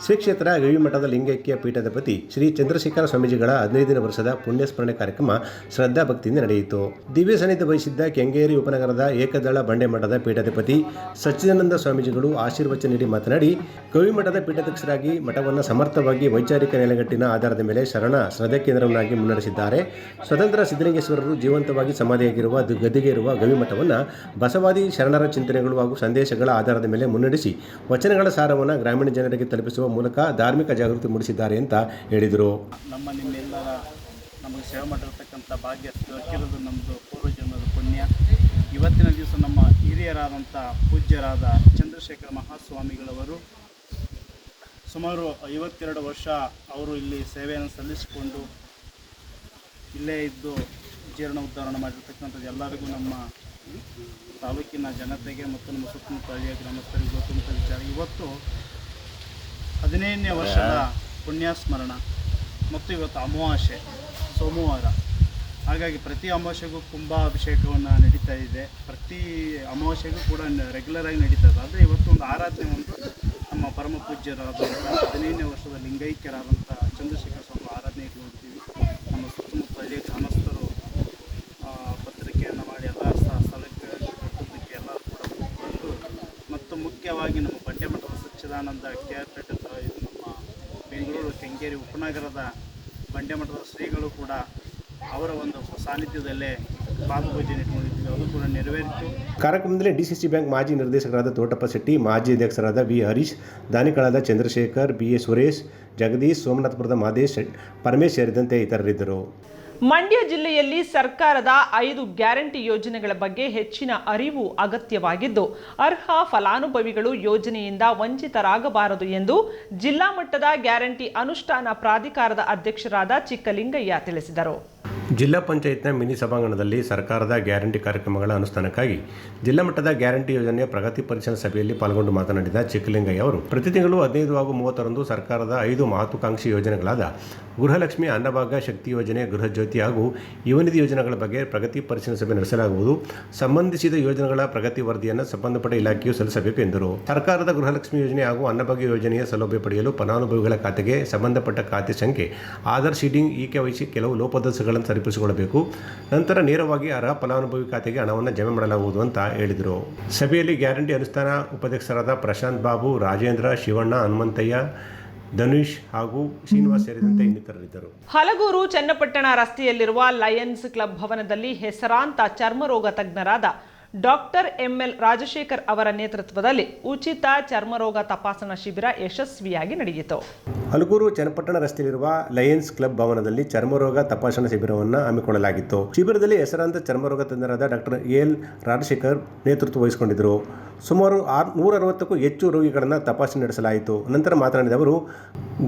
ಶ್ರೀ ಕ್ಷೇತ್ರ ಗವಿಮಠದ ಲಿಂಗೈಕ್ಯ ಪೀಠಾಧಿಪತಿ ಶ್ರೀ ಚಂದ್ರಶೇಖರ ಸ್ವಾಮೀಜಿಗಳ ಹದಿನೈದನೇ ವರ್ಷದ ಪುಣ್ಯಸ್ಮರಣೆ ಕಾರ್ಯಕ್ರಮ ಶ್ರದ್ಧಾ ಭಕ್ತಿಯಿಂದ ನಡೆಯಿತು. ದಿವ್ಯ ಸನ್ನಿಧಿ ವಹಿಸಿದ್ದ ಕೆಂಗೇರಿ ಉಪನಗರದ ಏಕದಳ ಬಂಡೆ ಮಠದ ಪೀಠಾಧಿಪತಿ ಸಚ್ಚಿದಾನಂದ ಸ್ವಾಮೀಜಿಗಳು ಆಶೀರ್ವಚನ ನೀಡಿ ಮಾತನಾಡಿ ಗವಿಮಠದ ಪೀಠಾಧ್ಯಕ್ಷರಾಗಿ ಮಠವನ್ನು ಸಮರ್ಥವಾಗಿ ವೈಚಾರಿಕ ನೆಲೆಗಟ್ಟಿನ ಆಧಾರದ ಮೇಲೆ ಶರಣ ಶ್ರದ್ಧಾ ಕೇಂದ್ರವನ್ನಾಗಿ ಮುನ್ನಡೆಸಿದ್ದಾರೆ. ಸ್ವತಂತ್ರ ಸಿದ್ದಲಿಂಗೇಶ್ವರರು ಜೀವಂತವಾಗಿ ಸಮಾಧಿಯಾಗಿರುವ ಗದಿಗೆ ಇರುವ ಗವಿಮಠವನ್ನು ಬಸವಾದಿ ಶರಣರ ಚಿಂತನೆಗಳು ಹಾಗೂ ಸಂದೇಶಗಳ ಆಧಾರದ ಮೇಲೆ ಮುನ್ನಡೆಸಿ ವಚನಗಳ ಸಾರವನ್ನು ಗ್ರಾಮೀಣ ಜನರಿಗೆ ತಲುಪಿಸುವ ಮೂಲಕ ಧಾರ್ಮಿಕ ಜಾಗೃತಿ ಮೂಡಿಸಿದ್ದಾರೆ ಅಂತ ಹೇಳಿದರು. ನಮ್ಮ ನಿಮ್ಮೆಲ್ಲರ ನಮಗೆ ಸೇವೆ ಮಾಡಿರ್ತಕ್ಕಂಥ ಭಾಗ್ಯ ದೊರಕಿರೋದು ನಮ್ಮದು ಪೂರ್ವಜನ್ಮದ ಪುಣ್ಯ. ಇವತ್ತಿನ ದಿವಸ ನಮ್ಮ ಹಿರಿಯರಾದಂಥ ಪೂಜ್ಯರಾದ ಚಂದ್ರಶೇಖರ ಮಹಾಸ್ವಾಮಿಗಳವರು ಸುಮಾರು ಐವತ್ತೆರಡು ವರ್ಷ ಅವರು ಇಲ್ಲಿ ಸೇವೆಯನ್ನು ಸಲ್ಲಿಸಿಕೊಂಡು ಇಲ್ಲೇ ಇದ್ದು ಜೀರ್ಣ ಉದ್ಧಾರಣ ಮಾಡಿರ್ತಕ್ಕಂಥದ್ದು ಎಲ್ಲರಿಗೂ ನಮ್ಮ ತಾಲೂಕಿನ ಜನತೆಗೆ ಮತ್ತು ನಮ್ಮ ಸುತ್ತಮುತ್ತ ಹಳ್ಳಿಯ ಗ್ರಾಮಸ್ಥರಿಗೆ ಗೊತ್ತುಂಟ ವಿಚಾರ. ಇವತ್ತು ಹದಿನೈದನೇ ವರ್ಷದ ಪುಣ್ಯಸ್ಮರಣ, ಮತ್ತು ಇವತ್ತು ಅಮಾವಾಸ್ಯೆ, ಸೋಮವಾರ. ಹಾಗಾಗಿ ಪ್ರತಿ ಅಮಾವಾಸ್ಯೆಗೂ ಕುಂಭಾಭಿಷೇಕವನ್ನು ನಡೀತಾ ಇದೆ. ಪ್ರತಿ ಅಮಾವಾಸ್ಯೆಗೂ ಕೂಡ ರೆಗ್ಯುಲರ್ ಆಗಿ ನಡೀತಾ ಇದೆ. ಆದರೆ ಇವತ್ತು ಒಂದು ಆರಾಧನೆ ಒಂದು ನಮ್ಮ ಪರಮ ಪೂಜ್ಯರಾದಂಥ ಹದಿನೈದನೇ ವರ್ಷದ ಲಿಂಗೈಕ್ಯರಾದಂಥ ಚಂದ್ರಶೇಖರ ಸ್ವಾಮಿ ಆರಾಧನೆ ಇಟ್ಕೊಳ್ತೀವಿ ನಮ್ಮ ಸುತ್ತಮುತ್ತ ಹಳ್ಳಿಯ ಗ್ರಾಮಸ್ಥರು ಪತ್ರಿಕೆಯನ್ನು ಮಾಡಿ ಎಲ್ಲ ಸ್ಥಳಕ್ಕೆ ಕುಟುಂಬಕ್ಕೆ ಎಲ್ಲರೂ ಕೂಡ ಮತ್ತು ಮುಖ್ಯವಾಗಿ ನಮ್ಮ ಬಂಡೆ ಮಠದ ಸಚ್ಚಿದಾನಂದ ಕೆ ಆರ್ ಪೇಟೆ ಹತ್ರ ಇದು ನಮ್ಮ ಬೆಂಗಳೂರು ಕೆಂಗೇರಿ ಉಪನಗರದ ಮಂಡ್ಯ ಮಠದ ಶ್ರೀಗಳು ಕೂಡ ಅವರ ಒಂದು ಸಾನ್ನಿಧ್ಯದಲ್ಲೇ ಪಾದಪೂಜೆ ಇಟ್ಕೊಂಡಿದ್ವಿ ಅದು ನೆರವೇರಿತು. ಕಾರ್ಯಕ್ರಮದಲ್ಲಿ ಡಿಸಿಸಿ ಬ್ಯಾಂಕ್ ಮಾಜಿ ನಿರ್ದೇಶಕರಾದ ತೋಟಪ್ಪ ಶೆಟ್ಟಿ, ಮಾಜಿ ಅಧ್ಯಕ್ಷರಾದ ವಿ ಹರೀಶ್ ದಾನಿಗಳಾದ ಚಂದ್ರಶೇಖರ್, ಬಿ ಎ ಸುರೇಶ್, ಜಗದೀಶ್, ಸೋಮನಾಥಪುರದ ಮಾದೇಶ್, ಪರಮೇಶ್ ಸೇರಿದಂತೆ ಇತರರಿದ್ದರು. ಮಂಡ್ಯ ಜಿಲ್ಲೆಯಲ್ಲಿ ಸರ್ಕಾರದ ಐದು ಗ್ಯಾರಂಟಿ ಯೋಜನೆಗಳ ಬಗ್ಗೆ ಹೆಚ್ಚಿನ ಅರಿವು ಅಗತ್ಯವಾಗಿದ್ದು, ಅರ್ಹ ಫಲಾನುಭವಿಗಳು ಯೋಜನೆಯಿಂದ ವಂಚಿತರಾಗಬಾರದು ಎಂದು ಜಿಲ್ಲಾ ಮಟ್ಟದ ಗ್ಯಾರಂಟಿ ಅನುಷ್ಠಾನ ಪ್ರಾಧಿಕಾರದ ಅಧ್ಯಕ್ಷರಾದ ಚಿಕ್ಕಲಿಂಗಯ್ಯ ತಿಳಿಸಿದರು. ಜಿಲ್ಲಾ ಪಂಚಾಯತ್ನ ಮಿನಿ ಸಭಾಂಗಣದಲ್ಲಿ ಸರ್ಕಾರದ ಗ್ಯಾರಂಟಿ ಕಾರ್ಯಕ್ರಮಗಳ ಅನುಷ್ಠಾನಕ್ಕಾಗಿ ಜಿಲ್ಲಾ ಮಟ್ಟದ ಗ್ಯಾರಂಟಿ ಯೋಜನೆಯ ಪ್ರಗತಿ ಪರಿಶೀಲನಾ ಸಭೆಯಲ್ಲಿ ಪಾಲ್ಗೊಂಡು ಮಾತನಾಡಿದ ಚಿಕ್ಕಲಿಂಗಯ್ಯ ಅವರು, ಪ್ರತಿ ತಿಂಗಳು ಹದಿನೈದು ಹಾಗೂ ಮೂವತ್ತರಂದು ಸರ್ಕಾರದ ಐದು ಮಹತ್ವಾಕಾಂಕ್ಷಿ ಯೋಜನೆಗಳಾದ ಗೃಹಲಕ್ಷ್ಮಿ ಅನ್ನಭಾಗ್ಯ ಶಕ್ತಿ ಯೋಜನೆ, ಗೃಹ ಜ್ಯೋತಿ ಹಾಗೂ ಯುವನಿಧಿ ಯೋಜನೆಗಳ ಬಗ್ಗೆ ಪ್ರಗತಿ ಪರಿಶೀಲನಾ ಸಭೆ ನಡೆಸಲಾಗುವುದು. ಸಂಬಂಧಿಸಿದ ಯೋಜನೆಗಳ ಪ್ರಗತಿ ವರದಿಯನ್ನು ಸಂಬಂಧಪಟ್ಟ ಇಲಾಖೆಯು ಸಲ್ಲಿಸಬೇಕು ಎಂದರು. ಸರ್ಕಾರದ ಗೃಹಲಕ್ಷ್ಮಿ ಯೋಜನೆ ಹಾಗೂ ಅನ್ನಭಾಗ್ಯ ಯೋಜನೆಯ ಸೌಲಭ್ಯ ಪಡೆಯಲು ಫಲಾನುಭವಿಗಳ ಖಾತೆಗೆ ಸಂಬಂಧಪಟ್ಟ ಖಾತೆ ಸಂಖ್ಯೆ, ಆಧಾರ್ ಶೀಟಿಂಗ್ ಇ ಕೆವೈಸಿ ಕೆಲವು ಲೋಪದೋಷಗಳನ್ನು ಸರಿಪಡಿಸಿಕೊಳ್ಳಬೇಕು. ನಂತರ ನೇರವಾಗಿ ಅರ್ಹ ಫಲಾನುಭವಿ ಖಾತೆಗೆ ಹಣವನ್ನು ಜಮೆ ಮಾಡಲಾಗುವುದು ಅಂತ ಹೇಳಿದರು. ಸಭೆಯಲ್ಲಿ ಗ್ಯಾರಂಟಿ ಅನುಷ್ಠಾನ ಉಪಾಧ್ಯಕ್ಷರಾದ ಪ್ರಶಾಂತ್ ಬಾಬು, ರಾಜೇಂದ್ರ, ಶಿವಣ್ಣ, ಹನುಮಂತಯ್ಯ, ಧನುಷ್ ಹಾಗೂ ಶ್ರೀನಿವಾಸ್ ಸೇರಿದಂತೆ ಇನ್ನಿತರರಿದ್ದರು. ಹಲಗೂರು ಚನ್ನಪಟ್ಟಣ ರಸ್ತೆಯಲ್ಲಿರುವ ಲಯನ್ಸ್ ಕ್ಲಬ್ ಭವನದಲ್ಲಿ ಹೆಸರಾಂತ ಚರ್ಮರೋಗ ತಜ್ಞರಾದ ಡಾಕ್ಟರ್ ಎಂಎಲ್ ರಾಜಶೇಖರ್ ಅವರ ನೇತೃತ್ವದಲ್ಲಿ ಉಚಿತ ಚರ್ಮರೋಗ ತಪಾಸಣಾ ಶಿಬಿರ ಯಶಸ್ವಿಯಾಗಿ ನಡೆಯಿತು. ಹಲಗೂರು ಚನ್ನಪಟ್ಟಣ ರಸ್ತೆಯಲ್ಲಿರುವ ಲಯನ್ಸ್ ಕ್ಲಬ್ ಭವನದಲ್ಲಿ ಚರ್ಮರೋಗ ತಪಾಸಣಾ ಶಿಬಿರವನ್ನು ಹಮ್ಮಿಕೊಳ್ಳಲಾಗಿತ್ತು. ಶಿಬಿರದಲ್ಲಿ ಹೆಸರಾಂತ ಚರ್ಮರೋಗ ತಜ್ಞರಾದ ಡಾಕ್ಟರ್ ಎಲ್ ರಾಜಶೇಖರ್ ನೇತೃತ್ವ ವಹಿಸಿಕೊಂಡಿದ್ದರು. ಸುಮಾರು ಆರು ನೂರ ಅರವತ್ತಕ್ಕೂ ಹೆಚ್ಚು ರೋಗಿಗಳನ್ನು ತಪಾಸಣೆ ನಡೆಸಲಾಯಿತು. ನಂತರ ಮಾತನಾಡಿದ ಅವರು,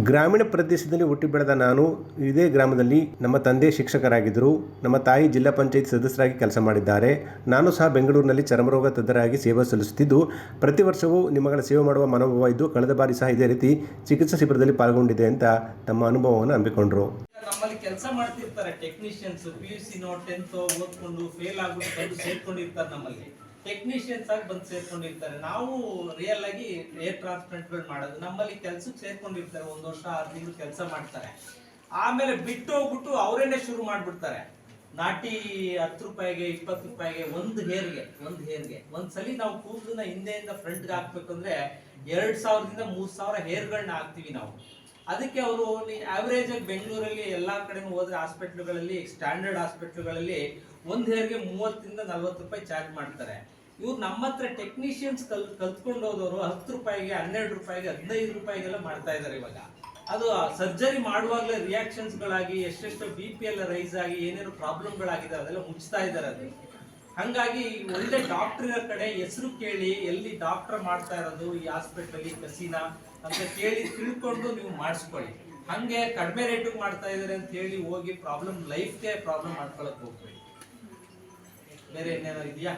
ಗ್ರಾಮೀಣ ಪ್ರದೇಶದಲ್ಲಿ ಹುಟ್ಟಿ ಬೆಳೆದ ನಾನು ಇದೇ ಗ್ರಾಮದಲ್ಲಿ ನಮ್ಮ ತಂದೆ ಶಿಕ್ಷಕರಾಗಿದ್ದರು. ನಮ್ಮ ತಾಯಿ ಜಿಲ್ಲಾ ಪಂಚಾಯತ್ ಸದಸ್ಯರಾಗಿ ಕೆಲಸ ಮಾಡಿದ್ದಾರೆ. ನಾನು ಸಹ ಬೆಂಗಳೂರಿನಲ್ಲಿ ಚರ್ಮರೋಗ ತಜ್ಞರಾಗಿ ಸೇವೆ ಸಲ್ಲಿಸುತ್ತಿದ್ದು, ಪ್ರತಿ ವರ್ಷವೂ ನಿಮ್ಮಗಳ ಸೇವೆ ಮಾಡುವ ಮನೋಭಾವ ಇದ್ದು, ಕಳೆದ ಬಾರಿ ಸಹ ಇದೇ ರೀತಿ ಚಿಕಿತ್ಸಾ ಶಿಬಿರದಲ್ಲಿ ಪಾಲ್ಗೊಂಡಿದೆ ಅಂತ ತಮ್ಮ ಅನುಭವವನ್ನು ಹಂಬಿಕೊಂಡರು ನಮ್ಮಲ್ಲಿ ಕೆಲಸ ಮಾಡ್ತಿರ್ತಾರೆ technicians P U C not tenth ಓದ್ಕೊಂಡು ಫೇಲ್ ಆಗ್ಬಿಟ್ಟು ಸೇರ್ಕೊಂಡಿರ್ತಾರೆ ನಮ್ಮಲ್ಲಿ. ಟೆಕ್ನಿಷಿಯನ್ಸ್ ಆಗಿ ಬಂದು ಸೇರ್ಕೊಂಡಿರ್ತಾರೆ. ನಾವು ರಿಯಲ್ ಆಗಿ ಏರ್ ಟ್ರಾನ್ಸ್ಪ್ಲಾಂಟ್ ಮಾಡೋದು, ನಮ್ಮಲ್ಲಿ ಕೆಲ್ಸಕ್ಕೆ ಸೇರ್ಕೊಂಡಿರ್ತಾರೆ, ಒಂದು ವರ್ಷ, ಆರು ತಿಂಗಳು ಕೆಲಸ ಮಾಡ್ತಾರೆ. ಆಮೇಲೆ ಬಿಟ್ಟು ಹೋಗ್ಬಿಟ್ಟು ಅವರೇನೆ ಶುರು ಮಾಡ್ಬಿಡ್ತಾರೆ. ನಾಟಿ ಹತ್ತು ರೂಪಾಯಿಗೆ, ಇಪ್ಪತ್ತು ರೂಪಾಯಿಗೆ, ಒಂದು ಹೇರ್ಗೆ ಒಂದು ಹೇರ್ಗೆ ಒಂದ್ಸಲಿ ನಾವು ಕೂದಲನ್ನ ಹಿಂದೆಯಿಂದ ಫ್ರಂಟ್ಗೆ ಹಾಕ್ಬೇಕಂದ್ರೆ ಎರಡ್ ಸಾವಿರದಿಂದ ಮೂರ್ ಸಾವಿರ ಹೇರ್ಗಳನ್ನ ಹಾಕ್ತೀವಿ ನಾವು. ಅದಕ್ಕೆ ಅವರು ಆವರೇಜ್ ಆಗಿ ಬೆಂಗಳೂರಲ್ಲಿ ಎಲ್ಲಾ ಕಡೆ ಹೋದ್ರೆ ಹಾಸ್ಪಿಟ್ಲ್ಗಳಲ್ಲಿ ಸ್ಟ್ಯಾಂಡರ್ಡ್ ಹಾಸ್ಪಿಟ್ಲ್ಗಳಲ್ಲಿ ಒಂದು ಹೇರ್ಗೆ ಮೂವತ್ತರಿಂದ ನಲ್ವತ್ತು ರೂಪಾಯಿ ಚಾರ್ಜ್ ಮಾಡ್ತಾರೆ. ಇವ್ರು ನಮ್ಮ ಹತ್ರ ಟೆಕ್ನಿಷಿಯನ್ಸ್ ಕಲ್, ಕಲ್ತ್ಕೊಂಡು ಹೋದವರು ಹತ್ತು ರೂಪಾಯಿಗೆ, ಹನ್ನೆರಡು ರೂಪಾಯಿಗೆ, ಹದಿನೈದು ರೂಪಾಯಿಗೆಲ್ಲ ಮಾಡ್ತಾ ಇದ್ದಾರೆ ಇವಾಗ. ಅದು ಸರ್ಜರಿ ಮಾಡುವಾಗಲೇ ರಿಯಾಕ್ಷನ್ಸ್ ಗಳಾಗಿ, ಎಷ್ಟೆಷ್ಟು ಬಿ ಪಿ ಎಲ್ಲ ರೈಸ್ ಆಗಿ, ಏನೇನು ಪ್ರಾಬ್ಲಮ್ಗಳಾಗಿದೆ ಅದೆಲ್ಲ ಮುಚ್ತಾ ಇದ್ದಾರೆ ಅದು. ಹಂಗಾಗಿ ಒಳ್ಳೆ ಡಾಕ್ಟರ್ ಕಡೆ ಹೆಸರು ಕೇಳಿ, ಎಲ್ಲಿ ಡಾಕ್ಟರ್ ಮಾಡ್ತಾ ಇರೋದು, ಈ ಹಾಸ್ಪಿಟ್ಲಲ್ಲಿ ಕಸಿನ ಅಂತ ಕೇಳಿ ತಿಳ್ಕೊಂಡು ನೀವು ಮಾಡಿಸ್ಕೊಳ್ಳಿ. ಹಂಗೆ ಕಡಿಮೆ ರೇಟಿಗೆ ಮಾಡ್ತಾ ಇದಾರೆ ಅಂತ ಹೇಳಿ ಹೋಗಿ ಪ್ರಾಬ್ಲಮ್ ಲೈಫ್ಗೆ ಪ್ರಾಬ್ಲಮ್ ಮಾಡ್ಕೊಳಕ್ ಹೋಗ್ಬೇಡಿ. ಬೇರೆ ಏನೇನೋ ಇದೆಯಾ?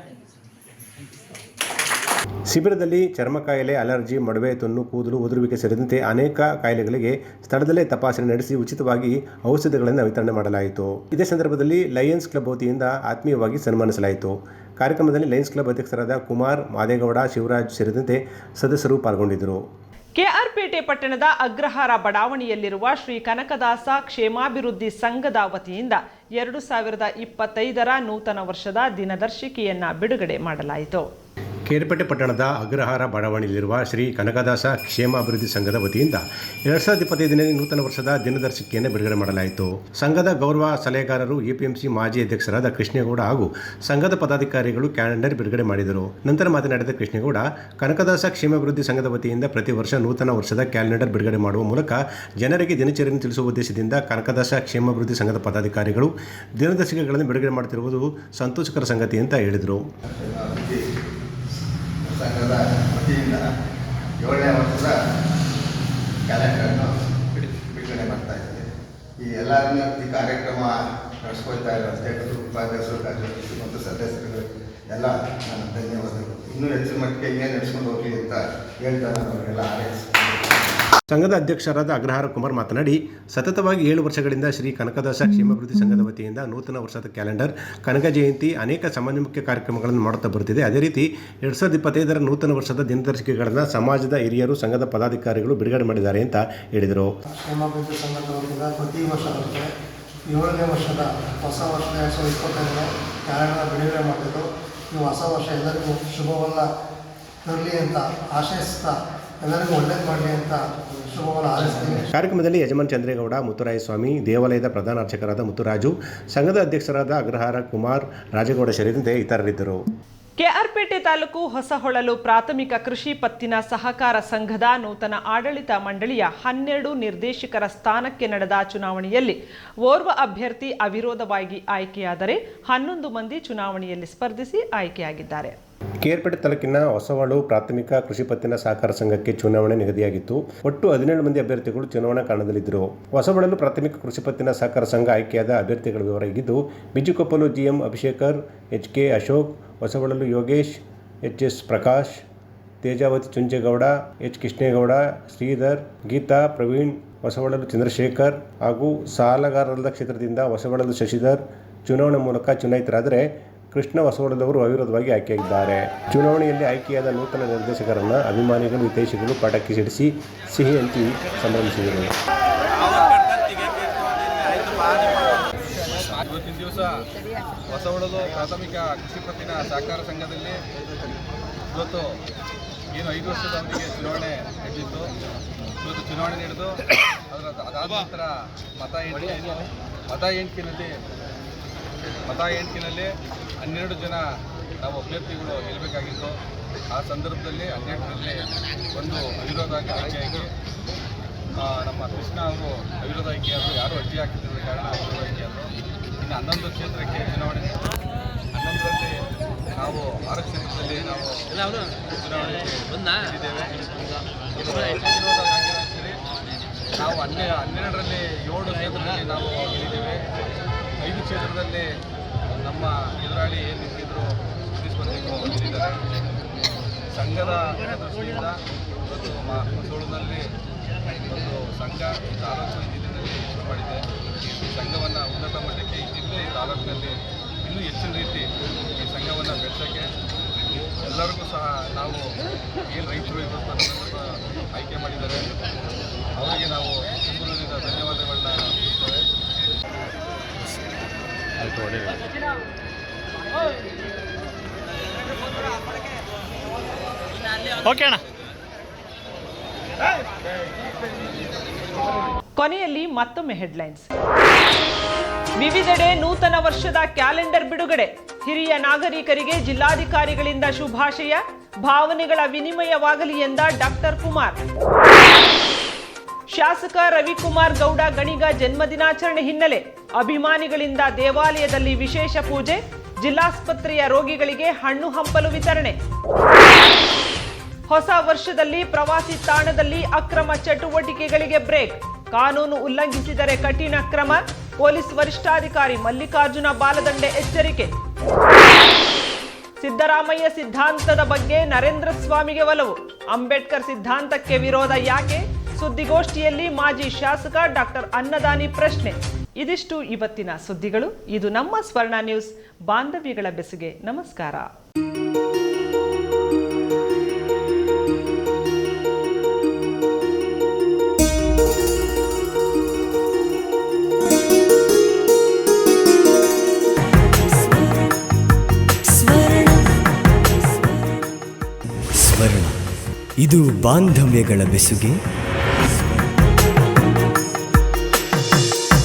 ಶಿಬಿರದಲ್ಲಿ ಚರ್ಮ ಕಾಯಿಲೆ ಅಲರ್ಜಿ, ಮೊಡವೆ ತೊನ್ನು ಕೂದಲು, ಉದುರುವಿಕೆ ಸೇರಿದಂತೆ ಅನೇಕ ಕಾಯಿಲೆಗಳಿಗೆ ಸ್ಥಳದಲ್ಲೇ ತಪಾಸಣೆ ನಡೆಸಿ ಉಚಿತವಾಗಿ ಔಷಧಿಗಳನ್ನು ವಿತರಣೆ ಮಾಡಲಾಯಿತು. ಇದೇ ಸಂದರ್ಭದಲ್ಲಿ ಲಯನ್ಸ್ ಕ್ಲಬ್ ವತಿಯಿಂದ ಆತ್ಮೀಯವಾಗಿ ಸನ್ಮಾನಿಸಲಾಯಿತು. ಕಾರ್ಯಕ್ರಮದಲ್ಲಿ ಲಯನ್ಸ್ ಕ್ಲಬ್ ಅಧ್ಯಕ್ಷರಾದ ಕುಮಾರ್ ಮಾದೇಗೌಡ, ಶಿವರಾಜ್ ಸೇರಿದಂತೆ ಸದಸ್ಯರು ಪಾಲ್ಗೊಂಡಿದ್ದರು. ಕೆಆರ್ಪೇಟೆ ಪಟ್ಟಣದ ಅಗ್ರಹಾರ ಬಡಾವಣೆಯಲ್ಲಿರುವ ಶ್ರೀ ಕನಕದಾಸ ಕ್ಷೇಮಾಭಿವೃದ್ಧಿ ಸಂಘದ ವತಿಯಿಂದ ಎರಡು ಸಾವಿರದ ಇಪ್ಪತ್ತೈದರ ನೂತನ ವರ್ಷದ ದಿನದರ್ಶಿಕೆಯನ್ನು ಬಿಡುಗಡೆ ಮಾಡಲಾಯಿತು. ಕೇರ್ಪೇಟೆ ಪಟ್ಟಣದ ಅಗ್ರಹಾರ ಬಡಾವಣೆಯಲ್ಲಿರುವ ಶ್ರೀ ಕನಕದಾಸ ಕ್ಷೇಮಾಭಿವೃದ್ಧಿ ಸಂಘದ ವತಿಯಿಂದ ಎರಡು ಸಾವಿರದ ಇಪ್ಪತ್ತೈದನೇ ನೂತನ ವರ್ಷದ ದಿನದರ್ಶಿಕೆಯನ್ನು ಬಿಡುಗಡೆ ಮಾಡಲಾಯಿತು. ಸಂಘದ ಗೌರವ ಸಲಹೆಗಾರರು, ಎಪಿಎಂಸಿ ಮಾಜಿ ಅಧ್ಯಕ್ಷರಾದ ಕೃಷ್ಣೇಗೌಡ ಹಾಗೂ ಸಂಘದ ಪದಾಧಿಕಾರಿಗಳು ಕ್ಯಾಲೆಂಡರ್ ಬಿಡುಗಡೆ ಮಾಡಿದರು. ನಂತರ ಮಾತನಾಡಿದ ಕೃಷ್ಣೇಗೌಡ, ಕನಕದಾಸ ಕ್ಷೇಮಾಭಿವೃದ್ಧಿ ಸಂಘದ ವತಿಯಿಂದ ಪ್ರತಿ ವರ್ಷ ನೂತನ ವರ್ಷದ ಕ್ಯಾಲೆಂಡರ್ ಬಿಡುಗಡೆ ಮಾಡುವ ಮೂಲಕ ಜನರಿಗೆ ದಿನಚರಿಯನ್ನು ತಿಳಿಸುವ ಉದ್ದೇಶದಿಂದ ಕನಕದಾಸ ಕ್ಷೇಮಾಭಿವೃದ್ಧಿ ಸಂಘದ ಪದಾಧಿಕಾರಿಗಳು ದಿನದರ್ಶಿಕೆಗಳನ್ನು ಬಿಡುಗಡೆ ಮಾಡುತ್ತಿರುವುದು ಸಂತೋಷಕರ ಸಂಗತಿ ಅಂತ ಹೇಳಿದರು. ಸಂಘದ ವತಿಯಿಂದ ಏಳನೇ ವರ್ಷದ ಕ್ಯಾಲೆಂಡರನ್ನು ಬಿಡುಗಡೆ ಮಾಡ್ತಾ ಇದ್ದಾರೆ ಈ ಎಲ್ಲರನ್ನೂ ಈ ಕಾರ್ಯಕ್ರಮ ನಡೆಸ್ಕೊಳ್ತಾ ಇರೋ ಅಧ್ಯಕ್ಷರು ಉಪಾಧ್ಯಕ್ಷರು, ಕಾರ್ಯದರ್ಶಿ ಮತ್ತು ಸದಸ್ಯರು ಎಲ್ಲ ನನ್ನ ಧನ್ಯವಾದಗಳು. ಇನ್ನೂ ಹೆಚ್ಚಿನ ಮಟ್ಟಿಗೆ ಏನು ನಡೆಸ್ಕೊಂಡು ಹೋಗಲಿ ಅಂತ ಹೇಳ್ತಾ ನಾನು ಅವರಿಗೆಲ್ಲ ಹಾರೈಸ್ತೀನಿ. ಸಂಘದ ಅಧ್ಯಕ್ಷರಾದ ಅಗ್ರಹಾರ ಕುಮಾರ್ ಮಾತನಾಡಿ, ಸತತವಾಗಿ ಏಳು ವರ್ಷಗಳಿಂದ ಶ್ರೀ ಕನಕದಾಸ ಕ್ಷೇಮಾಭಿವೃದ್ಧಿ ಸಂಘದ ವತಿಯಿಂದ ನೂತನ ವರ್ಷದ ಕ್ಯಾಲೆಂಡರ್, ಕನಕ ಜಯಂತಿ, ಅನೇಕ ಸಮಾಜಮುಖ್ಯ ಕಾರ್ಯಕ್ರಮಗಳನ್ನು ಮಾಡುತ್ತಾ ಬರುತ್ತಿದೆ. ಅದೇ ರೀತಿ, ಎರಡ್ ಸಾವಿರದ ಇಪ್ಪತ್ತೈದರ ನೂತನ ವರ್ಷದ ದಿನದರ್ಶಿಕೆಗಳನ್ನು ಸಮಾಜದ ಹಿರಿಯರು, ಸಂಘದ ಪದಾಧಿಕಾರಿಗಳು ಬಿಡುಗಡೆ ಮಾಡಿದ್ದಾರೆ ಅಂತ ಹೇಳಿದರು. ಪ್ರತಿ ಏಳನೇ ವರ್ಷದ ಹೊಸ ವರ್ಷದ ಎರಡು ಸಾವಿರದ ಇಪ್ಪತ್ತೈದರ ಕ್ಯಾಲೆಂಡರ್ ಬಿಡುಗಡೆ ಮಾಡಿದ್ದು ಈ ಹೊಸ ವರ್ಷ ಎಲ್ಲರಿಗೂ ಶುಭವಲ್ಲ ತರಲಿ ಅಂತ ಆಶಯಿಸ್ತಾ ಎಲ್ಲರಿಗೂ ಒಳ್ಳೇದು ಮಾಡಲಿ ಅಂತ ಶುಭವನ್ನು ಕಾರ್ಯಕ್ರಮದಲ್ಲಿ ಯಜಮಾನ್ ಚಂದ್ರೇಗೌಡ ಮುತ್ತುರಾಯ ಸ್ವಾಮಿ ದೇವಾಲಯದ ಪ್ರಧಾನ ಅರ್ಚಕರಾದ ಮುತ್ತುರಾಜು ಸಂಘದ ಅಧ್ಯಕ್ಷರಾದ ಅಗ್ರಹಾರ ಕುಮಾರ್ ರಾಜಗೌಡ ಸೇರಿದಂತೆ ಇತರರಿದ್ದರು. ಕೆಆರ್ಪೇಟೆ ತಾಲೂಕು ಹೊಸಹೊಳಲು ಪ್ರಾಥಮಿಕ ಕೃಷಿ ಪತ್ತಿನ ಸಹಕಾರ ಸಂಘದ ನೂತನ ಆಡಳಿತ ಮಂಡಳಿಯ ಹನ್ನೆರಡು ನಿರ್ದೇಶಕರ ಸ್ಥಾನಕ್ಕೆ ನಡೆದ ಚುನಾವಣೆಯಲ್ಲಿ ಓರ್ವ ಅಭ್ಯರ್ಥಿ ಅವಿರೋಧವಾಗಿ ಆಯ್ಕೆಯಾದರೆ ಹನ್ನೊಂದು ಮಂದಿ ಚುನಾವಣೆಯಲ್ಲಿ ಸ್ಪರ್ಧಿಸಿ ಆಯ್ಕೆಯಾಗಿದ್ದಾರೆ. ಕೇರ್ಪೇಟೆ ತಾಲೂಕಿನ ಹೊಸವಾಳು ಪ್ರಾಥಮಿಕ ಕೃಷಿ ಪತ್ತಿನ ಸಹಕಾರ ಸಂಘಕ್ಕೆ ಚುನಾವಣೆ ನಿಗದಿಯಾಗಿತ್ತು. ಒಟ್ಟು ಹದಿನೇಳು ಮಂದಿ ಅಭ್ಯರ್ಥಿಗಳು ಚುನಾವಣಾ ಕಣದಲ್ಲಿದ್ದರು ಹೊಸವಳಲು ಪ್ರಾಥಮಿಕ ಕೃಷಿ ಪತ್ತಿನ ಸಹಕಾರ ಸಂಘ ಆಯ್ಕೆಯಾದ ಅಭ್ಯರ್ಥಿಗಳ ವಿವರ ಇದ್ದು Bijukoppalu GM Abhishekar H K Ashok, Hosavalalu Yogesh H S Prakash, Tejavathi Chunchegowda H Krishnegowda Sridhar, Geetha, Praveen, Hosavalalu Chandrashekar ಹಾಗೂ ಸಾಲಗಾರರ ಕ್ಷೇತ್ರದಿಂದ ಹೊಸವಳಲು ಶಶಿಧರ್ ಚುನಾವಣೆ ಮೂಲಕ ಚುನಾಯಿತರಾದರೆ ಕೃಷ್ಣ ಹೊಸವಳದವರು ಅವಿರೋಧವಾಗಿ ಆಯ್ಕೆಯಾಗಿದ್ದಾರೆ. ಚುನಾವಣೆಯಲ್ಲಿ ಆಯ್ಕೆಯಾದ ನೂತನ ನಿರ್ದೇಶಕರನ್ನು ಅಭಿಮಾನಿಗಳು ಹಿತೈಷಿಗಳು ಪಟಾಕಿ ಸಿಡಿಸಿ ಸಿಹಿ ಹಂಚಿ ಸಂಭ್ರಮಿಸಿದರು. ಇವತ್ತಿನ ದಿವಸ ಹೊಸವಳದು ಪ್ರಾಥಮಿಕ ಕೃಷಿ ಪತ್ತಿನ ಸಹಕಾರ ಸಂಘದಲ್ಲಿ ಇವತ್ತು ಏನು ಐದು ವರ್ಷದ ಅವಧಿಗೆ ಚುನಾವಣೆ ನಡೆದಿತ್ತು. ಇವತ್ತು ಚುನಾವಣೆ ನಡೆದು ಅದರ ಅದಾದ ನಂತರ ಮತ ಎಣಿಕೆ ಮತ ಎಣಿಕೆಯಲ್ಲಿ ಮತ ಎಣಿಕೆಯಲ್ಲಿ ಹನ್ನೆರಡು ಜನ ನಾವು ಅಭ್ಯರ್ಥಿಗಳು ಗೆಲ್ಲಬೇಕಾಗಿತ್ತು. ಆ ಸಂದರ್ಭದಲ್ಲಿ ಹನ್ನೆರಡರಲ್ಲಿ ಒಂದು ಅವಿರೋಧ ಆಯ್ಕೆಯಾಗಿ ನಮ್ಮ ಕೃಷ್ಣ ಅವರು ಅವಿರೋಧ ಆಯ್ಕೆಯಾದರು ಯಾರು ಅರ್ಜಿ ಹಾಕಿದ್ದ ಕಾರಣ ಅವಿರೋಧ ಆಯ್ಕೆಯಾದರು ಇನ್ನು ಹನ್ನೊಂದು ಕ್ಷೇತ್ರಕ್ಕೆ ಚುನಾವಣೆ. ಹನ್ನೊಂದರಲ್ಲಿ ನಾವು ಆರು ಕ್ಷೇತ್ರದಲ್ಲಿ ನಾವು ಚುನಾವಣೆ ನಾವು ಹನ್ನೆ ಹನ್ನೆರಡರಲ್ಲಿ ಏಳು ಕ್ಷೇತ್ರದಲ್ಲಿ ನಾವು ಗೆದ್ದಿದ್ದೇವೆ. ಐದು ಕ್ಷೇತ್ರದಲ್ಲಿ ನಮ್ಮ ಎದುರಾಳಿ ಏನು ನಿಂತಿದ್ರು ಸ್ಪರ್ಧಿಸಬೇಕು ಬಂದಿದ್ದಾರೆ. ಸಂಘದ ದೃಷ್ಟಿಯಿಂದ ಇವತ್ತು ಮಸೂಳಿನಲ್ಲಿ ಒಂದು ಸಂಘ ಈ ತಾಲೂಕು ಈ ಜಿಲ್ಲೆಯಲ್ಲಿ ಶುರು ಮಾಡಿದೆ. ಈ ಸಂಘವನ್ನು ಉನ್ನತ ಮಟ್ಟಕ್ಕೆ ಈ ಜಿಲ್ಲೆ ಈ ತಾಲೂಕಿನಲ್ಲಿ ಇನ್ನೂ ಹೆಚ್ಚಿನ ರೀತಿ ಈ ಸಂಘವನ್ನು ಬೆಳೆಸೋಕ್ಕೆ ಎಲ್ಲರಿಗೂ ಸಹ ನಾವು ಏನು ರೈತರು ಇವತ್ತು ಆಯ್ಕೆ ಮಾಡಿದ್ದಾರೆ. ಅವರಿಗೆ ನಾವು ತುಂಬುವುದರಿಂದ ಕೊನೆಯಲ್ಲಿ ಮತ್ತೊಮ್ಮೆ ಹೆಡ್ಲೈನ್ಸ್. ವಿವಿಧೆಡೆ ನೂತನ ವರ್ಷದ ಕ್ಯಾಲೆಂಡರ್ ಬಿಡುಗಡೆ. ಹಿರಿಯ ನಾಗರಿಕರಿಗೆ ಜಿಲ್ಲಾಧಿಕಾರಿಗಳಿಂದ ಶುಭಾಶಯ, ಭಾವನೆಗಳ ವಿನಿಮಯವಾಗಲಿ ಎಂದ ಡಾಕ್ಟರ್ ಕುಮಾರ್. ಶಾಸಕ ರವಿಕುಮಾರ್ ಗೌಡ ಗಣಿಗ ಜನ್ಮದಿನಾಚರಣೆ ಹಿನ್ನೆಲೆ ಅಭಿಮಾನಿಗಳಿಂದ ದೇವಾಲಯದಲ್ಲಿ ವಿಶೇಷ ಪೂಜೆ, ಜಿಲ್ಲಾಸ್ಪತ್ರೆಯ ರೋಗಿಗಳಿಗೆ ಹಣ್ಣು ಹಂಪಲು ವಿತರಣೆ. ಹೊಸ ವರ್ಷದಲ್ಲಿ ಪ್ರವಾಸಿ ತಾಣದಲ್ಲಿ ಅಕ್ರಮ ಚಟುವಟಿಕೆಗಳಿಗೆ ಬ್ರೇಕ್. ಕಾನೂನು ಉಲ್ಲಂಘಿಸಿದರೆ ಕಠಿಣ ಕ್ರಮ, ಪೊಲೀಸ್ ವರಿಷ್ಠಾಧಿಕಾರಿ ಮಲ್ಲಿಕಾರ್ಜುನ ಬಾಲದಂಡೆ ಎಚ್ಚರಿಕೆ. ಸಿದ್ದರಾಮಯ್ಯ ಸಿದ್ಧಾಂತದ ಬಗ್ಗೆ ನರೇಂದ್ರ ಸ್ವಾಮಿಗೆ ಒಲವು. ಅಂಬೇಡ್ಕರ್ ಸಿದ್ಧಾಂತಕ್ಕೆ ವಿರೋಧ ಯಾಕೆ? ಸುದ್ದಿಗೋಷ್ಠಿಯಲ್ಲಿ ಮಾಜಿ ಶಾಸಕ ಡಾಕ್ಟರ್ ಅನ್ನದಾನಿ ಪ್ರಶ್ನೆ. ಇದಿಷ್ಟು ಇವತ್ತಿನ ಸುದ್ದಿಗಳು. ಇದು ನಮ್ಮ ಸ್ವರ್ಣ ನ್ಯೂಸ್. ಬಾಂಧವ್ಯಗಳ ಬೆಸುಗೆ ನಮಸ್ಕಾರ. ಇದು ಬಾಂಧವ್ಯಗಳ ಬೆಸುಗೆ.